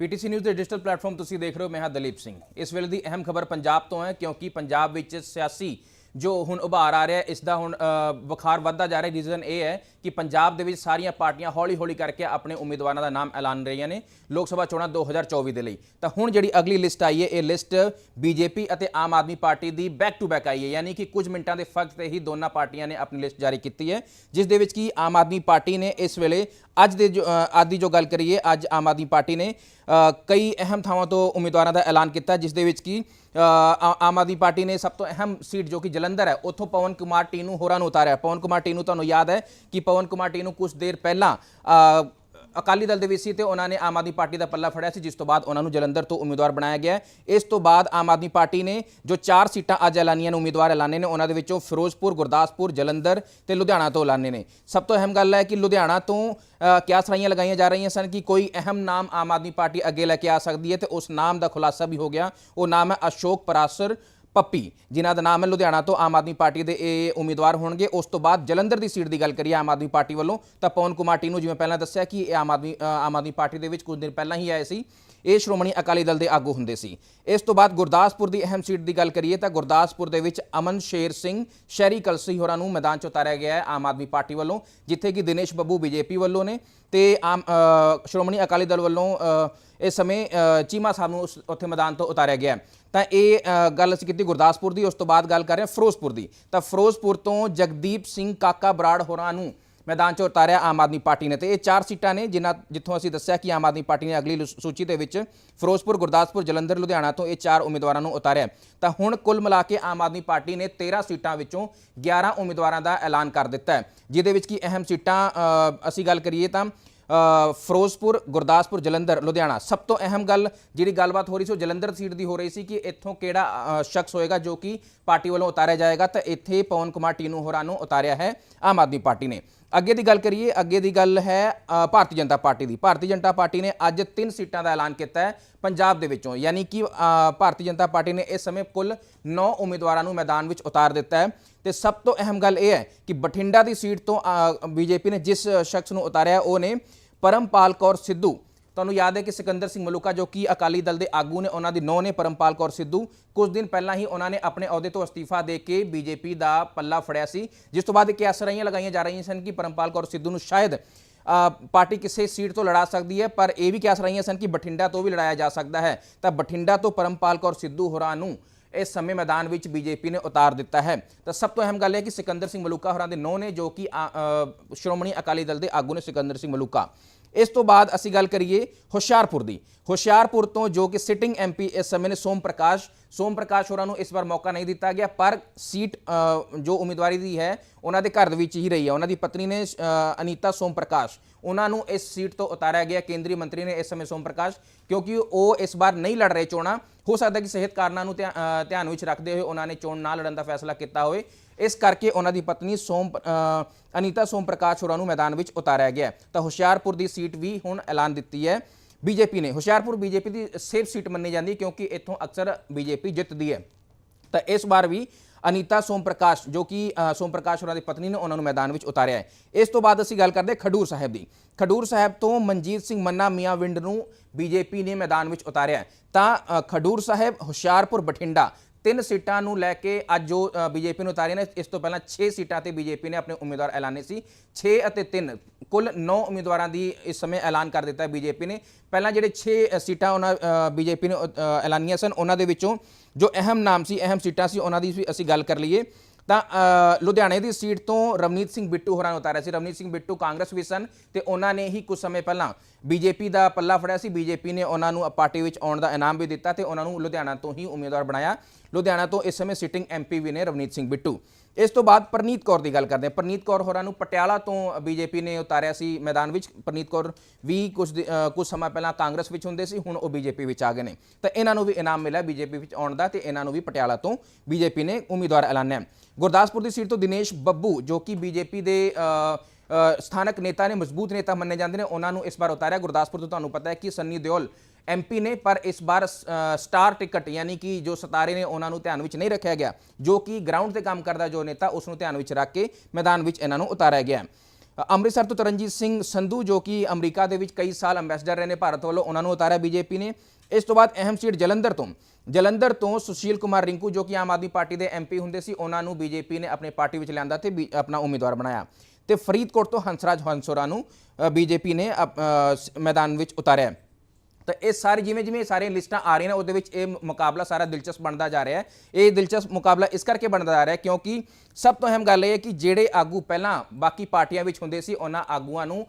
PTC news ਦੇ digital platform ਤੁਸੀਂ ਦੇਖ ਰਹੇ ਹੋ, ਮੈਂ ਹਾਂ ਦਲੀਪ ਸਿੰਘ। ਇਸ ਵੇਲੇ ਦੀ ਅਹਿਮ ਖਬਰ ਪੰਜਾਬ ਤੋਂ ਹੈ, ਕਿਉਂਕਿ ਪੰਜਾਬ ਵਿੱਚ ਸਿਆਸੀ ਜੋ ਹੁਣ ਉਭਾਰ ਆ ਰਿਹਾ ਇਸ ਦਾ ਹੁਣ ਬੁਖਾਰ ਵੱਧਦਾ ਜਾ ਰਿਹਾ ਰੀਜ਼ਨ ਇਹ ਹੈ ਕਿ ਪੰਜਾਬ ਦੇ ਵਿੱਚ ਸਾਰੀਆਂ ਪਾਰਟੀਆਂ ਹੌਲੀ-ਹੌਲੀ ਕਰਕੇ ਆਪਣੇ ਉਮੀਦਵਾਰਾਂ ਦਾ ਨਾਮ ਐਲਾਨ ਰਹੀਆਂ ਨੇ ਲੋਕ ਸਭਾ ਚੋਣਾਂ 2024 ਦੇ ਲਈ। ਤਾਂ ਹੁਣ ਜਿਹੜੀ ਅਗਲੀ ਲਿਸਟ ਆਈ ਹੈ, ਇਹ ਲਿਸਟ ਬੀਜੇਪੀ ਅਤੇ ਆਮ ਆਦਮੀ ਪਾਰਟੀ ਦੀ ਬੈਕ ਟੂ ਬੈਕ ਆਈ ਹੈ। ਯਾਨੀ ਕਿ ਕੁਝ ਮਿੰਟਾਂ ਦੇ ਫ਼ਰਕ ਤੇ ਹੀ ਦੋਨਾਂ ਪਾਰਟੀਆਂ ਨੇ ਆਪਣੀ ਲਿਸਟ ਜਾਰੀ ਕੀਤੀ ਹੈ, ਜਿਸ ਦੇ ਵਿੱਚ ਕਿ ਆਮ ਆਦਮੀ ਪਾਰਟੀ ਨੇ ਇਸ ਵੇਲੇ ਅੱਜ ਦੇ ਜੋ ਅੱਜ ਦੀ ਜੋ ਗੱਲ ਕਰੀਏ, ਅੱਜ ਆਮ ਆਦਮੀ ਪਾਰਟੀ ਨੇ ਕਈ ਅਹਿਮ ਥਾਵਾਂ ਤੋਂ ਉਮੀਦਵਾਰਾਂ ਦਾ ਐਲਾਨ ਕੀਤਾ, ਜਿਸ ਦੇ ਵਿੱਚ ਕੀ ਆਮ ਆਦਮੀ ਪਾਰਟੀ ਨੇ ਸਭ ਤੋਂ ਅਹਿਮ ਸੀਟ ਜੋ ਕਿ ਜਲੰਧਰ ਹੈ, ਉੱਥੋਂ ਪਵਨ ਕੁਮਾਰ ਟੀਨੂ ਹੋਰਾਂ ਨੂੰ ਉਤਾਰਿਆ। ਪਵਨ ਕੁਮਾਰ ਟੀਨੂ ਤੁਹਾਨੂੰ ਯਾਦ ਹੈ ਕਿ ਪਵਨ ਕੁਮਾਰ ਟੀਨੂ ਕੁਝ ਦੇਰ ਪਹਿਲਾਂ ਅਕਾਲੀ ਦਲ ਦੇ ਵਿੱਚ ਸੀ ਤੇ ਉਹਨਾਂ ਨੇ ਆਮ ਆਦਮੀ ਪਾਰਟੀ ਦਾ ਪੱਲਾ ਫੜਿਆ ਸੀ, ਜਿਸ ਤੋਂ ਬਾਅਦ ਉਹਨਾਂ ਨੂੰ ਜਲੰਧਰ ਤੋਂ ਉਮੀਦਵਾਰ ਬਣਾਇਆ ਗਿਆ ਇਸ ਤੋਂ ਬਾਅਦ ਆਮ ਆਦਮੀ ਪਾਰਟੀ ਨੇ ਜੋ ਚਾਰ ਸੀਟਾਂ ਅੱਜ ਐਲਾਨੀਆਂ ਨੇ, ਉਮੀਦਵਾਰ ਐਲਾਨੇ ਨੇ, ਉਹਨਾਂ ਦੇ ਵਿੱਚੋਂ ਫਿਰੋਜ਼ਪੁਰ, ਗੁਰਦਾਸਪੁਰ, ਜਲੰਧਰ ਤੇ ਲੁਧਿਆਣਾ ਤੋਂ ਐਲਾਨੇ ਨੇ। ਸਭ ਤੋਂ ਅਹਿਮ ਗੱਲ ਹੈ ਕਿ ਲੁਧਿਆਣਾ ਤੋਂ ਕਿਆ ਸਰਾਈਆਂ ਲਗਾਈਆਂ ਜਾ ਰਹੀਆਂ ਸਨ ਕਿ ਕੋਈ ਅਹਿਮ ਨਾਮ ਆਮ ਆਦਮੀ ਪਾਰਟੀ ਅੱਗੇ ਲੈ ਕੇ ਆ ਸਕਦੀ ਹੈ ਤੇ ਉਸ ਨਾਮ ਦਾ ਖੁਲਾਸਾ ਵੀ ਹੋ ਗਿਆ। ਉਹ ਨਾਮ ਹੈ ਅਸ਼ੋਕ ਪਰਾਸਰ। ਪੱਪੀ, ਜਿਨ੍ਹਾਂ ਦਾ ਨਾਮ ਹੈ ਲੁਧਿਆਣਾ ਤੋਂ ਆਮ ਆਦਮੀ ਪਾਰਟੀ ਦੇ ਇਹ ਉਮੀਦਵਾਰ ਹੋਣਗੇ। ਉਸ ਤੋਂ ਬਾਅਦ ਜਲੰਧਰ ਦੀ ਸੀਟ ਦੀ ਗੱਲ ਕਰੀਏ ਆਮ ਆਦਮੀ ਪਾਰਟੀ ਵੱਲੋਂ, ਤਾਂ ਪਵਨ ਕੁਮਾਰ ਟੀਨੂ ਜਿਵੇਂ ਪਹਿਲਾਂ ਦੱਸਿਆ ਕਿ ਇਹ ਆਮ ਆਦਮੀ ਆਮ ਆਦਮੀ ਪਾਰਟੀ ਦੇ ਵਿੱਚ ਕੁਝ ਦਿਨ ਪਹਿਲਾਂ ਹੀ ਆਏ ਸੀ। ਇਹ ਸ਼੍ਰੋਮਣੀ ਅਕਾਲੀ ਦਲ ਦੇ ਆਗੂ ਹੁੰਦੇ ਸੀ। ਇਸ ਤੋਂ ਬਾਅਦ ਗੁਰਦਾਸਪੁਰ ਦੀ ਅਹਿਮ ਸੀਟ ਦੀ ਗੱਲ ਕਰੀਏ ਤਾਂ ਗੁਰਦਾਸਪੁਰ ਦੇ ਵਿੱਚ ਅਮਨ ਸ਼ੇਰ ਸਿੰਘ, ਸ਼ਹਿਰੀ ਕਲਸੀ ਹੋਰਾਂ ਨੂੰ ਮੈਦਾਨ 'ਚ ਉਤਾਰਿਆ ਗਿਆ ਹੈ, ਆਮ ਆਦਮੀ ਪਾਰਟੀ ਵੱਲੋਂ, ਜਿੱਥੇ ਕਿ ਦਿਨੇਸ਼ ਬੱਬੂ ਬੀਜੇਪੀ ਵੱਲੋਂ ਨੇ ਤੇ ਆਮ ਸ਼੍ਰੋਮਣੀ ਅਕਾਲੀ ਦਲ ਵੱਲੋਂ ਇਸ ਸਮੇਂ ਚੀਮਾ ਸਾਹਿਬ ਨੂੰ ਉਸ- ਉੱਥੇ ਮੈਦਾਨ ਤੋਂ ਉਤਾਰਿਆ ਗਿਆ ਤਾਂ ਇਹ ਗੱਲ ਅਸੀਂ ਕੀਤੀ ਗੁਰਦਾਸਪੁਰ ਦੀ, ਉਸ ਤੋਂ ਬਾਅਦ ਗੱਲ ਕਰ ਰਹੇ ਹਾਂ ਫਿਰੋਜ਼ਪੁਰ ਦੀ। ਤਾਂ ਫਿਰੋਜ਼ਪੁਰ ਤੋਂ ਜਗਦੀਪ ਸਿੰਘ ਕਾਕਾ ਬਰਾੜ ਹੋਰਾਂ ਨੂੰ ਮੈਦਾਨ 'ਚ ਉਤਾਰਿਆ ਆਮ ਆਦਮੀ ਪਾਰਟੀ ਨੇ ਤੇ ਇਹ ਚਾਰ ਸੀਟਾਂ ਨੇ ਜਿਨ੍ਹਾਂ ਜਿੱਥੋਂ ਅਸੀਂ ਦੱਸਿਆ ਕਿ ਆਮ ਆਦਮੀ ਪਾਰਟੀ ਨੇ ਅਗਲੀ ਲੁ- ਸੂਚੀ ਦੇ ਵਿੱਚ ਫਿਰੋਜ਼ਪੁਰ, ਗੁਰਦਾਸਪੁਰ, ਜਲੰਧਰ, ਲੁਧਿਆਣਾ ਤੋਂ ਇਹ ਚਾਰ ਉਮੀਦਵਾਰਾਂ ਨੂੰ ਉਤਾਰਿਆ ਤਾਂ ਹੁਣ ਕੁੱਲ ਮਿਲਾ ਕੇ ਆਮ ਆਦਮੀ ਪਾਰਟੀ ਨੇ 13 ਸੀਟਾਂ ਵਿੱਚੋਂ 11 ਉਮੀਦਵਾਰਾਂ ਦਾ ਐਲਾਨ ਕਰ ਦਿੱਤਾ ਹੈ, ਜਿਹਦੇ ਵਿੱਚ ਕੀ ਅਹਿਮ ਸੀਟਾਂ ਅਸੀਂ ਗੱਲ ਕਰੀਏ ਤਾਂ ਫਿਰੋਜ਼ਪੁਰ, ਗੁਰਦਾਸਪੁਰ, ਜਲੰਧਰ, ਲੁਧਿਆਣਾ, ਸਭ ਤੋਂ ਅਹਿਮ ਗੱਲ ਜਿਹੜੀ ਗੱਲਬਾਤ ਹੋ ਰਹੀ ਸੀ ਉਹ ਜਲੰਧਰ ਸੀਟ ਦੀ ਹੋ ਰਹੀ ਸੀ ਕਿ ਇੱਥੋਂ ਕਿਹੜਾ ਸ਼ਖਸ ਹੋਏਗਾ ਜੋ ਕਿ ਪਾਰਟੀ ਵੱਲੋਂ ਉਤਾਰਿਆ ਜਾਏਗਾ। ਤਾਂ ਇੱਥੇ ਪਵਨ ਕੁਮਾਰ ਟੀਨੂ ਹੋਰਾਂ ਨੂੰ ਉਤਾਰਿਆ ਹੈ ਆਮ ਆਦਮੀ ਪਾਰਟੀ ਨੇ। ਅੱਗੇ ਦੀ ਗੱਲ ਕਰੀਏ, ਅੱਗੇ ਦੀ ਗੱਲ ਹੈ ਭਾਰਤੀ ਜਨਤਾ ਪਾਰਟੀ ਦੀ। ਭਾਰਤੀ ਜਨਤਾ ਪਾਰਟੀ ਨੇ ਅੱਜ ਤਿੰਨ ਸੀਟਾਂ ਦਾ ਐਲਾਨ ਕੀਤਾ ਹੈ ਪੰਜਾਬ ਦੇ ਵਿੱਚੋਂ। ਯਾਨੀ ਕਿ ਭਾਰਤੀ ਜਨਤਾ ਪਾਰਟੀ ਨੇ ਇਸ ਸਮੇਂ ਕੁੱਲ 9 ਉਮੀਦਵਾਰਾਂ ਨੂੰ ਮੈਦਾਨ ਵਿੱਚ ਉਤਾਰ ਦਿੱਤਾ ਹੈ। ਤੇ ਸਭ ਤੋਂ ਅਹਿਮ ਗੱਲ ਇਹ ਹੈ ਕਿ ਬਠਿੰਡਾ ਦੀ ਸੀਟ ਤੋਂ ਬੀਜੇਪੀ ਨੇ ਜਿਸ ਸ਼ਖਸ ਨੂੰ ਉਤਾਰਿਆ, ਉਹ ਨੇ ਪਰਮਪਾਲ ਕੌਰ ਸਿੱਧੂ। ਤੁਹਾਨੂੰ ਯਾਦ ਹੈ ਕਿ ਸਿਕੰਦਰ ਸਿੰਘ ਮਲੂਕਾ ਜੋ ਕਿ ਅਕਾਲੀ ਦਲ ਦੇ ਆਗੂ ਨੇ, ਉਹਨਾਂ ਦੀ ਨੌ ਨੇ ਪਰਮਪਾਲ ਕੌਰ ਸਿੱਧੂ। ਕੁਝ ਦਿਨ ਪਹਿਲਾਂ ਹੀ ਉਹਨਾਂ ਨੇ ਆਪਣੇ ਅਹੁਦੇ ਤੋਂ ਅਸਤੀਫਾ ਦੇ ਕੇ ਬੀਜੇਪੀ ਦਾ ਪੱਲਾ ਫੜਿਆ ਸੀ। ਜਿਸ ਤੋਂ ਬਾਅਦ ਇਹ ਕਿਆਸ ਲਗਾਈਆਂ ਜਾ ਰਹੀਆਂ ਸਨ ਕਿ ਪਰਮਪਾਲ ਕੌਰ ਸਿੱਧੂ ਨੂੰ ਸ਼ਾਇਦ ਪਾਰਟੀ ਕਿਸੇ ਸੀਟ ਤੋਂ ਲੜਾ ਸਕਦੀ ਹੈ, ਪਰ ਇਹ ਵੀ ਕਿਆਸ ਰਹੀਆਂ ਸਨ ਕਿ ਬਠਿੰਡਾ ਤੋਂ ਵੀ ਲੜਾਇਆ ਜਾ ਸਕਦਾ ਹੈ। ਤਾਂ ਬਠਿੰਡਾ ਤੋਂ ਪਰਮਪਾਲ ਕੌਰ ਸਿੱਧੂ ਹੋਰਾਂ ਨੂੰ ਇਸ ਸਮੇਂ ਮੈਦਾਨ ਵਿੱਚ ਬੀਜੇਪੀ ਨੇ ਉਤਾਰ ਦਿੱਤਾ ਹੈ। ਤਾਂ ਸਭ ਤੋਂ ਅਹਿਮ ਗੱਲ ਹੈ ਕਿ ਸਿਕੰਦਰ ਸਿੰਘ ਮਲੂਕਾ ਹੋਰਾਂ ਦੇ ਨੌ ਨੇ ਜੋ ਕਿ ਸ਼੍ਰੋਮਣੀ ਅਕਾਲੀ ਦਲ ਦੇ ਆਗੂ ਨੇ ਸਿਕੰਦਰ ਸਿੰਘ ਮਲੂਕਾ। ਇਸ ਤੋਂ ਬਾਅਦ ਅਸੀਂ ਗੱਲ ਕਰੀਏ ਹੁਸ਼ਿਆਰਪੁਰ ਦੀ। ਹੁਸ਼ਿਆਰਪੁਰ ਤੋਂ ਜੋ ਕਿ ਸਿਟਿੰਗ ਐਮਪੀ ਇਸ ਸਮੇਂ ਨੇ ਸੋਮ ਪ੍ਰਕਾਸ਼ ਸੋਮ ਪ੍ਰਕਾਸ਼ ਹੋਰਾਂ ਨੂੰ ਇਸ ਵਾਰ ਮੌਕਾ ਨਹੀਂ ਦਿੱਤਾ ਗਿਆ, ਪਰ ਸੀਟ ਜੋ ਉਮੀਦਵਾਰੀ ਦੀ ਹੈ, ਉਹਨਾਂ ਦੇ ਘਰ ਦੇ ਵਿੱਚ ਹੀ ਰਹੀ ਹੈ। ਉਹਨਾਂ ਦੀ ਪਤਨੀ ਨੇ ਅਨੀਤਾ ਸੋਮ ਪ੍ਰਕਾਸ਼, ਉਹਨਾਂ ਨੂੰ ਇਸ ਸੀਟ ਤੋਂ ਉਤਾਰਿਆ ਗਿਆ। ਕੇਂਦਰੀ ਮੰਤਰੀ ਨੇ ਇਸ ਸਮੇਂ ਸੋਮ ਪ੍ਰਕਾਸ਼, ਕਿਉਂਕਿ ਉਹ ਇਸ ਵਾਰ ਨਹੀਂ ਲੜ ਰਹੇ ਚੋਣਾਂ। ਹੋ ਸਕਦਾ ਕਿ ਸਿਹਤ ਕਾਰਨਾਂ ਨੂੰ ਧਿਆ- ਧਿਆਨ ਵਿੱਚ ਰੱਖਦੇ ਹੋਏ ਉਹਨਾਂ ਨੇ ਚੋਣ ਨਾ ਲੜਨ ਦਾ ਫੈਸਲਾ ਕੀਤਾ ਹੋਵੇ। ਇਸ ਕਰਕੇ ਉਹਨਾਂ ਦੀ ਪਤਨੀ ਸੋਮ ਅਨੀਤਾ ਸੋਮ ਪ੍ਰਕਾਸ਼ ਹੋਰਾਂ ਨੂੰ ਮੈਦਾਨ ਵਿੱਚ ਉਤਾਰਿਆ ਗਿਆ ਤਾਂ ਹੁਸ਼ਿਆਰਪੁਰ ਦੀ ਸੀਟ ਵੀ ਹੁਣ ਐਲਾਨ ਦਿੱਤੀ ਹੈ। ਬੀਜੇਪੀ ਨੇ, ਹੁਸ਼ਿਆਰਪੁਰ ਬੀਜੇਪੀ ਦੀ ਸੇਫ ਸੀਟ ਮੰਨੀ ਜਾਂਦੀ ਕਿਉਂਕਿ ਇੱਥੋਂ ਅਕਸਰ ਬੀਜੇਪੀ ਜਿੱਤਦੀ ਹੈ। ਤਾਂ ਇਸ ਵਾਰ ਵੀ ਅਨੀਤਾ ਸੋਮ ਪ੍ਰਕਾਸ਼ ਜੋ ਕਿ ਸੋਮ ਪ੍ਰਕਾਸ਼ ਹੋਰਾਂ ਦੀ ਪਤਨੀ ਨੇ ਉਹਨਾਂ ਨੂੰ ਮੈਦਾਨ ਵਿੱਚ ਉਤਾਰਿਆ ਹੈ। ਇਸ ਤੋਂ ਬਾਅਦ ਅਸੀਂ ਗੱਲ ਕਰਦੇ ਖਡੂਰ ਸਾਹਿਬ ਦੀ। ਖਡੂਰ ਸਾਹਿਬ ਤੋਂ ਮਨਜੀਤ ਸਿੰਘ ਮੰਨਾ, ਮੀਆਂ ਵਿੰਡ ਨੂੰ ਬੀਜੇਪੀ ਨੇ ਮੈਦਾਨ ਵਿੱਚ ਉਤਾਰਿਆ ਤਾਂ ਖਡੂਰ ਸਾਹਿਬ, ਹੁਸ਼ਿਆਰਪੁਰ ਬਠਿੰਡਾ ਤਿੰਨ ਸੀਟਾਂ ਨੂੰ ਲੈ ਕੇ ਅੱਜ ਜੋ ਬੀਜੇਪੀ ਨੂੰ ਉਤਾਰੀਆਂ ਨੇ ਇਸ ਤੋਂ ਪਹਿਲਾਂ 6 ਸੀਟਾਂ ਤੇ ਬੀਜੇਪੀ ਨੇ ਆਪਣੇ ਉਮੀਦਵਾਰ ਐਲਾਨੇ ਸੀ। 6 ਅਤੇ 3 ਕੁੱਲ 9 ਉਮੀਦਵਾਰਾਂ ਦੀ ਇਸ ਸਮੇਂ ਐਲਾਨ ਕਰ ਦਿੱਤਾ ਹੈ ਬੀਜੇਪੀ ਨੇ। ਪਹਿਲਾਂ ਜਿਹੜੇ 6 ਸੀਟਾਂ ਉਹਨਾਂ ਬੀਜੇਪੀ ਨੇ ਅ, ਐਲਾਨੀਆਂ ਸਨ ਉਹਨਾਂ ਦੇ ਵਿੱਚੋਂ ਜੋ ਅਹਿਮ ਨਾਮ ਸੀ ਅਹਿਮ ਸੀਟਾਂ ਸੀ ਉਹਨਾਂ ਦੀ ਵੀ ਅਸੀਂ ਗੱਲ ਕਰ ਲਈਏ। ਤਾਂ ਲੁਧਿਆਣੇ ਦੀ ਸੀਟ ਤੋਂ ਰਵਨੀਤ ਸਿੰਘ ਬਿੱਟੂ ਹੋਰਾਂ ਨੂੰ ਉਤਾਰਿਆ ਸੀ। ਰਵਨੀਤ ਸਿੰਘ ਬਿੱਟੂ ਕਾਂਗਰਸ ਵੀ ਸਨ ਤੇ ਉਹਨਾਂ ਨੇ ਹੀ ਕੁਝ ਸਮੇਂ ਪਹਿਲਾਂ ਬੀਜੇਪੀ ਦਾ ਪੱਲਾ ਫੜਿਆ ਸੀ। ਬੀਜੇਪੀ ਨੇ ਉਹਨਾਂ ਨੂੰ ਪਾਰਟੀ ਵਿੱਚ ਆਉਣ ਦਾ ਇਨਾਮ ਵੀ ਦਿੱਤਾ ਤੇ ਉਹਨਾਂ ਨੂੰ ਲੁਧਿਆਣਾ ਤੋਂ ਹੀ ਉਮੀਦਵਾਰ ਬਣਾਇਆ। ਲੁਧਿਆਣਾ ਤੋਂ ਇਸ ਸਮੇਂ ਸਿਟਿੰਗ ਐਮਪੀ ਵੀ ਨੇ ਰਵਨੀਤ ਸਿੰਘ ਬਿੱਟੂ। ਇਸ ਤੋਂ ਬਾਅਦ ਪ੍ਰਨੀਤ ਕੌਰ ਦੀ ਗੱਲ ਕਰਦੇ ਹਾਂ। ਪ੍ਰਨੀਤ ਕੌਰ ਹੋਰਾਂ ਨੂੰ ਪਟਿਆਲਾ ਤੋਂ ਬੀਜੇਪੀ ਨੇ ਉਤਾਰਿਆ ਸੀ ਮੈਦਾਨ ਵਿੱਚ। ਪ੍ਰਨੀਤ ਕੌਰ ਵੀ ਕੁਝ ਦਿ- ਅ, ਕੁਝ ਸਮਾਂ ਪਹਿਲਾਂ ਕਾਂਗਰਸ ਵਿੱਚ ਹੁੰਦੇ ਸੀ ਹੁਣ ਉਹ ਬੀਜੇਪੀ ਵਿੱਚ ਆ ਗਏ ਨੇ। ਤਾਂ ਇਹਨਾਂ ਨੂੰ ਵੀ ਇਨਾਮ ਮਿਲਿਆ ਬੀਜੇਪੀ ਵਿੱਚ ਆਉਣ ਦਾ ਤੇ ਇਹਨਾਂ ਨੂੰ ਵੀ ਪਟਿਆਲਾ ਤੋਂ ਬੀਜੇਪੀ ਨੇ ਉਮੀਦਵਾਰ ਐਲਾਨਿਆ। ਗੁਰਦਾਸਪੁਰ ਦੀ ਸੀਟ ਤੋਂ ਦਿਨੇਸ਼ ਬੱਬੂ ਜੋ ਕਿ ਬੀਜੇਪੀ ਦੇ ਅ, ਅ, ਸਥਾਨਕ ਨੇਤਾ ਨੇ, ਮਜ਼ਬੂਤ ਨੇਤਾ ਮੰਨੇ ਜਾਂਦੇ ਨੇ, ਉਹਨਾਂ ਨੂੰ ਇਸ ਵਾਰ ਉਤਾਰਿਆ। ਗੁਰਦਾਸਪੁਰ ਤੋਂ ਤੁਹਾਨੂੰ ਪਤਾ ਹੈ ਕਿ ਸੰਨੀ ਦਿਓਲ ਐਮਪੀ ਨੇ, ਪਰ ਇਸ ਵਾਰ ਸਟਾਰ ਟਿਕਟ, ਯਾਨੀ ਕਿ ਜੋ ਸਤਾਰੇ ਨੇ, ਉਹਨਾਂ ਨੂੰ ਧਿਆਨ ਵਿੱਚ ਨਹੀਂ ਰੱਖਿਆ ਗਿਆ। ਜੋ ਕਿ ਗਰਾਊਂਡ ਤੇ ਕੰਮ ਕਰਦਾ ਜੋ ਨੇਤਾ, ਉਸ ਨੂੰ ਧਿਆਨ ਵਿੱਚ ਰੱਖ ਕੇ ਮੈਦਾਨ ਵਿੱਚ ਇਹਨਾਂ ਨੂੰ ਉਤਾਰਿਆ ਗਿਆ ਅੰਮ੍ਰਿਤਸਰ ਤੋਂ ਤਰਨਜੀਤ ਸਿੰਘ ਸੰਧੂ, ਜੋ ਕਿ ਅਮਰੀਕਾ ਦੇ ਵਿੱਚ ਕਈ ਸਾਲ ਅੰਬੈਸਡਰ ਰਹੇ ਨੇ, ਭਾਰਤ ਵੱਲੋਂ ਉਹਨਾਂ ਨੂੰ ਉਤਾਰਿਆ ਬੀਜੇਪੀ ਨੇ। ਇਸ ਤੋਂ ਬਾਅਦ ਅਹਿਮ ਸੀਟ ਜਲੰਧਰ ਤੋਂ। ਜਲੰਧਰ ਤੋਂ ਸੁਸ਼ੀਲ ਕੁਮਾਰ ਰਿੰਕੂ, ਜੋ ਕਿ ਆਮ ਆਦਮੀ ਪਾਰਟੀ ਦੇ ਐਮਪੀ ਹੁੰਦੇ ਸੀ, ਉਹਨਾਂ ਨੂੰ ਬੀਜੇਪੀ ਨੇ ਆਪਣੇ ਪਾਰਟੀ ਵਿੱਚ ਲਿਆਂਦਾ ਤੇ ਬੀ- ਆਪਣਾ ਉਮੀਦਵਾਰ ਬਣਾਇਆ। ਤੇ ਫਰੀਦਕੋਟ ਤੋਂ ਹੰਸਰਾਜ ਹੰਸੋਰਾ ਨੂੰ ਬੀਜੇਪੀ ਨੇ ਅਪ- ਅ, ਮੈਦਾਨ ਵਿੱਚ ਉਤਾਰਿਆ ਹੈ। ਤਾਂ ਇਹ ਸਾਰੇ ਜਿਵੇਂ ਜਿਵੇਂ ਇਹ ਸਾਰੀਆਂ ਲਿਸਟਾਂ ਆ ਰਹੀਆਂ ਨੇ ਉਹਦੇ ਵਿੱਚ ਇਹ ਮੁਕਾਬਲਾ ਸਾਰਾ ਦਿਲਚਸਪ ਬਣਦਾ ਜਾ ਰਿਹਾ ਹੈ। ਇਹ ਦਿਲਚਸਪ ਮੁਕਾਬਲਾ ਇਸ ਕਰਕੇ ਬਣਦਾ ਜਾ ਰਿਹਾ ਹੈ ਕਿਉਂਕਿ ਸਭ ਤੋਂ ਅਹਿਮ ਗੱਲ ਇਹ ਹੈ ਕਿ ਜਿਹੜੇ ਆਗੂ ਪਹਿਲਾਂ ਬਾਕੀ ਪਾਰਟੀਆਂ ਵਿੱਚ ਹੁੰਦੇ ਸੀ ਉਹਨਾਂ ਆਗੂਆਂ ਨੂੰ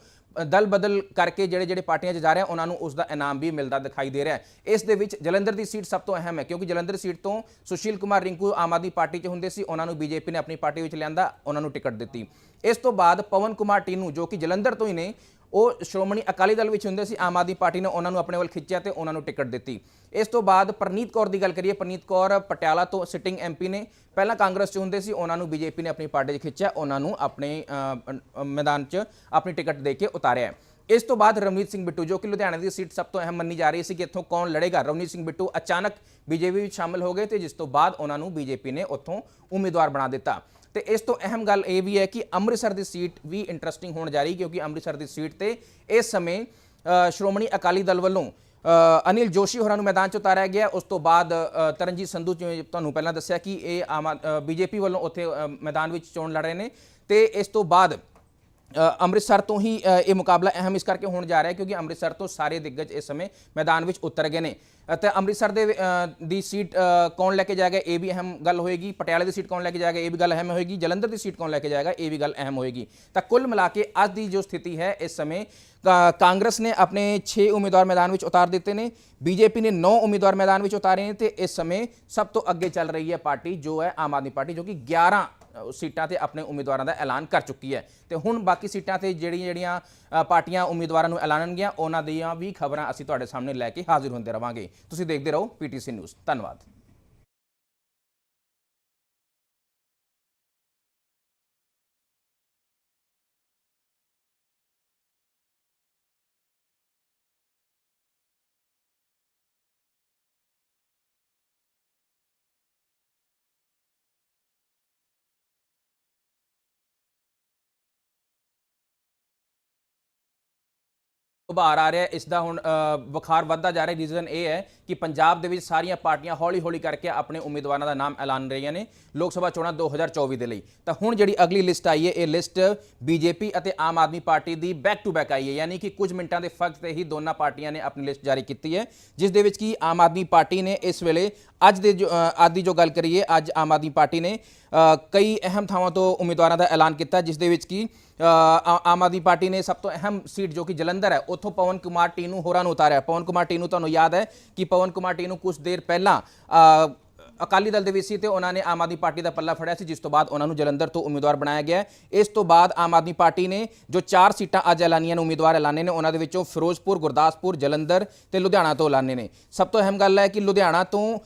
ਦਲ ਬਦਲ ਕਰਕੇ ਜਿਹੜੇ ਜਿਹੜੇ ਪਾਰਟੀਆਂ 'ਚ ਜਾ ਰਹੇ ਆ ਉਹਨਾਂ ਨੂੰ ਉਸ ਦਾ ਇਨਾਮ ਵੀ ਮਿਲਦਾ ਦਿਖਾਈ ਦੇ ਰਿਹਾ ਹੈ। ਇਸ ਦੇ ਵਿੱਚ ਜਲੰਧਰ ਦੀ ਸੀਟ ਸਭ ਤੋਂ ਅਹਿਮ ਹੈ ਕਿਉਂਕਿ ਜਲੰਧਰ ਸੀਟ ਤੋਂ ਸੁਸ਼ੀਲ ਕੁਮਾਰ ਰਿੰਕੂ ਆਮ ਆਦਮੀ ਪਾਰਟੀ 'ਚ ਹੁੰਦੇ ਸੀ ਉਹਨਾਂ ਨੂੰ ਬੀਜੇਪੀ ਨੇ ਆਪਣੀ ਪਾਰਟੀ ਵਿੱਚ ਲਿਆਂਦਾ ਉਹਨਾਂ ਨੂੰ ਟਿਕਟ ਦਿੱਤੀ। ਇਸ ਤੋਂ ਬਾਅਦ ਪਵਨ ਕੁਮਾਰ ਟੀਨੂ, ਜੋ ਕਿ ਜਲੰਧਰ ਤੋਂ ਹੀ ਨੇ, ਉਹ ਸ਼੍ਰੋਮਣੀ ਅਕਾਲੀ ਦਲ ਵਿੱਚ ਹੁੰਦੇ ਸੀ, ਆਮ ਆਦਮੀ ਪਾਰਟੀ ਨੇ ਉਹਨਾਂ ਨੂੰ ਆਪਣੇ ਵੱਲ ਖਿੱਚਿਆ ਤੇ ਉਹਨਾਂ ਨੂੰ ਟਿਕਟ ਦਿੱਤੀ। ਇਸ ਤੋਂ ਬਾਅਦ ਪ੍ਰਨੀਤ ਕੌਰ ਦੀ ਗੱਲ ਕਰੀਏ, ਪ੍ਰਨੀਤ ਕੌਰ ਪਟਿਆਲਾ ਤੋਂ ਸਿਟਿੰਗ ਐਮਪੀ ਨੇ, ਪਹਿਲਾਂ ਕਾਂਗਰਸ 'ਚ ਹੁੰਦੇ ਸੀ, ਉਹਨਾਂ ਨੂੰ ਬੀਜੇਪੀ ਨੇ ਆਪਣੀ ਪਾਰਟੀ 'ਚ ਖਿੱਚਿਆ, ਉਹਨਾਂ ਨੂੰ ਆਪਣੇ ਮੈਦਾਨ 'ਚ ਆਪਣੀ ਟਿਕਟ ਦੇ ਕੇ ਉਤਾਰਿਆ। ਇਸ ਤੋਂ ਬਾਅਦ ਰਵਨੀਤ ਸਿੰਘ ਬਿੱਟੂ, ਜੋ ਕਿ ਲੁਧਿਆਣਾ ਦੀ ਸੀਟ ਸਭ ਤੋਂ ਅਹਿਮ ਮੰਨੀ ਜਾ ਰਹੀ ਸੀ ਕਿ ਇੱਥੋਂ ਕੌਣ ਲੜੇਗਾ। ਰਵਨੀਤ ਸਿੰਘ ਬਿੱਟੂ ਅਚਾਨਕ ਬੀਜੇਪੀ ਵਿੱਚ ਸ਼ਾਮਲ ਹੋ ਗਏ ਤੇ ਜਿਸ ਤੋਂ ਬਾਅਦ ਉਹਨਾਂ ਨੂੰ ਬੀਜੇਪੀ ਨੇ ਉੱਥੋਂ ਉਮੀਦਵਾਰ ਬਣਾ ਦਿੱਤਾ। ਤੇ ਇਸ ਤੋਂ ਅਹਿਮ ਗੱਲ ਇਹ ਵੀ ਹੈ ਕਿ ਅੰਮ੍ਰਿਤਸਰ ਦੀ ਸੀਟ ਵੀ ਇੰਟਰਸਟਿੰਗ ਹੋਣ ਜਾ ਰਹੀ ਕਿਉਂਕਿ ਅੰਮ੍ਰਿਤਸਰ ਦੀ ਸੀਟ ਤੇ ਇਸ ਸਮੇਂ ਸ਼੍ਰੋਮਣੀ ਅਕਾਲੀ ਦਲ ਵੱਲੋਂ ਅਨਿਲ ਜੋਸ਼ੀ ਹੋਰਾਂ ਨੂੰ ਮੈਦਾਨ 'ਚ ਉਤਾਰਿਆ ਗਿਆ। ਉਸ ਤੋਂ ਬਾਅਦ ਤਰਨਜੀਤ ਸੰਧੂ ਜਿਵੇਂ ਤੁਹਾਨੂੰ ਪਹਿਲਾਂ ਦੱਸਿਆ ਕਿ ਇਹ ਆਮ ਬੀਜੇਪੀ ਵੱਲੋਂ ਉੱਥੇ ਮੈਦਾਨ ਵਿੱਚ ਚੋਣ ਲੜ ਰਹੇ ਨੇ। ਤੇ ਇਸ ਤੋਂ ਬਾਅਦ ਅੰਮ੍ਰਿਤਸਰ ਤੋਂ ਹੀ ਇਹ ਮੁਕਾਬਲਾ ਅਹਿਮ ਇਸ ਕਰਕੇ ਹੋਣ ਜਾ ਰਿਹਾ ਕਿਉਂਕਿ ਅੰਮ੍ਰਿਤਸਰ ਤੋਂ ਸਾਰੇ ਦਿੱਗਜ ਇਸ ਸਮੇਂ ਮੈਦਾਨ ਵਿੱਚ ਉਤਰ ਗਏ ਨੇ। ਅਤੇ ਅੰਮ੍ਰਿਤਸਰ ਦੇ ਦੀ ਸੀਟ ਕੌਣ ਲੈ ਕੇ ਜਾਏਗਾ, ਇਹ ਵੀ ਅਹਿਮ ਗੱਲ ਹੋਏਗੀ। ਪਟਿਆਲੇ ਦੀ ਸੀਟ ਕੌਣ ਲੈ ਕੇ ਜਾਏਗਾ, ਇਹ ਵੀ ਗੱਲ ਅਹਿਮ ਹੋਏਗੀ। ਜਲੰਧਰ ਦੀ ਸੀਟ ਕੌਣ ਲੈ ਕੇ ਜਾਏਗਾ, ਇਹ ਵੀ ਗੱਲ ਅਹਿਮ ਹੋਏਗੀ। ਤਾਂ ਕੁੱਲ ਮਿਲਾ ਕੇ ਅੱਜ ਦੀ ਜੋ ਸਥਿਤੀ ਹੈ, ਇਸ ਸਮੇਂ, ਕਾ- ਕਾਂਗਰਸ ਨੇ ਆਪਣੇ 6 ਉਮੀਦਵਾਰ ਮੈਦਾਨ ਵਿੱਚ ਉਤਾਰ ਦਿੱਤੇ ਨੇ। ਬੀਜੇਪੀ ਨੇ 9 ਉਮੀਦਵਾਰ ਮੈਦਾਨ ਵਿੱਚ ਉਤਾਰੇ ਨੇ ਤੇ ਇਸ ਸਮੇਂ ਸਭ ਤੋਂ ਅੱਗੇ ਚੱਲ ਰਹੀ ਹੈ ਪਾਰਟੀ, ਜੋ ਹੈ ਆਮ ਆਦਮੀ ਪਾਰਟੀ, ਜੋ ਕਿ 11 ਸੀਟਾਂ ਤੇ ਆਪਣੇ ਉਮੀਦਵਾਰਾਂ ਦਾ ਐਲਾਨ ਕਰ ਚੁੱਕੀ ਹੈ। ਤੇ ਹੁਣ ਬਾਕੀ ਸੀਟਾਂ ਤੇ ਜਿਹੜੀਆਂ ਜਿਹੜੀਆਂ ਪਾਰਟੀਆਂ ਉਮੀਦਵਾਰਾਂ ਨੂੰ ਐਲਾਨਣਗੀਆਂ, ਉਹਨਾਂ ਦੀਆਂ ਵੀ ਖਬਰਾਂ ਅਸੀਂ ਤੁਹਾਡੇ ਸਾਹਮਣੇ ਲੈ ਕੇ ਹਾਜ਼ਰ ਹੁੰਦੇ ਰਵਾਂਗੇ। ਤੁਸੀਂ ਦੇਖਦੇ ਰਹੋ ਪੀਟੀਸੀ ਨਿਊਜ਼। ਧੰਨਵਾਦ। ਉਭਾਰ ਆ ਰਿਹਾ ਹੈ, ਇਸ ਦਾ ਹੁਣ ਅ, ਬੁਖਾਰ ਵੱਧਦਾ ਜਾ ਰਿਹਾ ਰੀਜ਼ਨ ਇਹ ਹੈ ਕਿ ਪੰਜਾਬ ਦੇ ਵਿੱਚ ਸਾਰੀਆਂ ਪਾਰਟੀਆਂ ਹੌਲੀ-ਹੌਲੀ ਕਰਕੇ ਆਪਣੇ ਉਮੀਦਵਾਰਾਂ ਦਾ ਨਾਮ ਐਲਾਨ ਰਹੀਆਂ ਨੇ ਲੋਕ ਸਭਾ ਚੋਣਾਂ 2024 ਦੇ ਲਈ। ਤਾਂ ਹੁਣ ਜਿਹੜੀ ਅਗਲੀ ਲਿਸਟ ਆਈ ਹੈ, ਇਹ ਲਿਸਟ ਬੀਜੇਪੀ ਅਤੇ ਆਮ ਆਦਮੀ ਪਾਰਟੀ ਦੀ ਬੈਕ ਟੂ ਬੈਕ ਆਈ ਹੈ, ਯਾਨੀ ਕਿ ਕੁਝ ਮਿੰਟਾਂ ਦੇ ਫ਼ਰਕ ਤੇ ਹੀ ਦੋਨਾਂ ਪਾਰਟੀਆਂ ਨੇ ਆਪਣੀ ਲਿਸਟ ਜਾਰੀ ਕੀਤੀ ਹੈ, ਜਿਸ ਦੇ ਵਿੱਚ ਕਿ ਆਮ ਆਦਮੀ ਪਾਰਟੀ ਨੇ ਇਸ ਵੇਲੇ ਅੱਜ ਦੇ ਜੋ ਅੱਜ ਦੀ ਜੋ ਗੱਲ ਕਰੀਏ, ਅੱਜ ਆਮ ਆਦਮੀ ਪਾਰਟੀ ਨੇ ਕਈ ਅਹਿਮ ਥਾਵਾਂ ਤੋਂ ਉਮੀਦਵਾਰਾਂ ਦਾ ਐਲਾਨ ਕੀਤਾ, ਜਿਸ ਦੇ ਵਿੱਚ ਕਿ ਆਮ ਆਦਮੀ ਪਾਰਟੀ ਨੇ ਸਭ ਤੋਂ ਅਹਿਮ ਸੀਟ ਜੋ ਕਿ ਜਲੰਧਰ ਹੈ, ਉੱਥੋਂ ਪਵਨ ਕੁਮਾਰ ਟੀਨੂ ਹੋਰਾਂ ਨੂੰ ਉਤਾਰਿਆ। ਪਵਨ ਕੁਮਾਰ ਟੀਨੂ ਤੁਹਾਨੂੰ ਯਾਦ ਹੈ ਕਿ ਪਵਨ ਕੁਮਾਰ ਟੀਨੂ ਕੁਝ ਦੇਰ ਪਹਿਲਾਂ ਅਕਾਲੀ ਦਲ ਦੇ ਵਿੱਚ ਸੀ ਤੇ ਉਹਨਾਂ ਨੇ ਆਮ ਆਦਮੀ ਪਾਰਟੀ ਦਾ ਪੱਲਾ ਫੜਿਆ ਸੀ, ਜਿਸ ਤੋਂ ਬਾਅਦ ਉਹਨਾਂ ਨੂੰ ਜਲੰਧਰ ਤੋਂ ਉਮੀਦਵਾਰ ਬਣਾਇਆ ਗਿਆ ਇਸ ਤੋਂ ਬਾਅਦ ਆਮ ਆਦਮੀ ਪਾਰਟੀ ਨੇ ਜੋ ਚਾਰ ਸੀਟਾਂ ਅੱਜ ਐਲਾਨੀਆਂ ਨੇ ਉਮੀਦਵਾਰ ਐਲਾਨੇ ਨੇ, ਉਹਨਾਂ ਦੇ ਵਿੱਚੋਂ ਫਿਰੋਜ਼ਪੁਰ, ਗੁਰਦਾਸਪੁਰ, ਜਲੰਧਰ ਤੇ ਲੁਧਿਆਣਾ ਤੋਂ ਐਲਾਨੇ ਨੇ। ਸਭ ਤੋਂ ਅਹਿਮ ਗੱਲ ਹੈ ਕਿ ਲੁਧਿਆਣਾ ਤੋਂ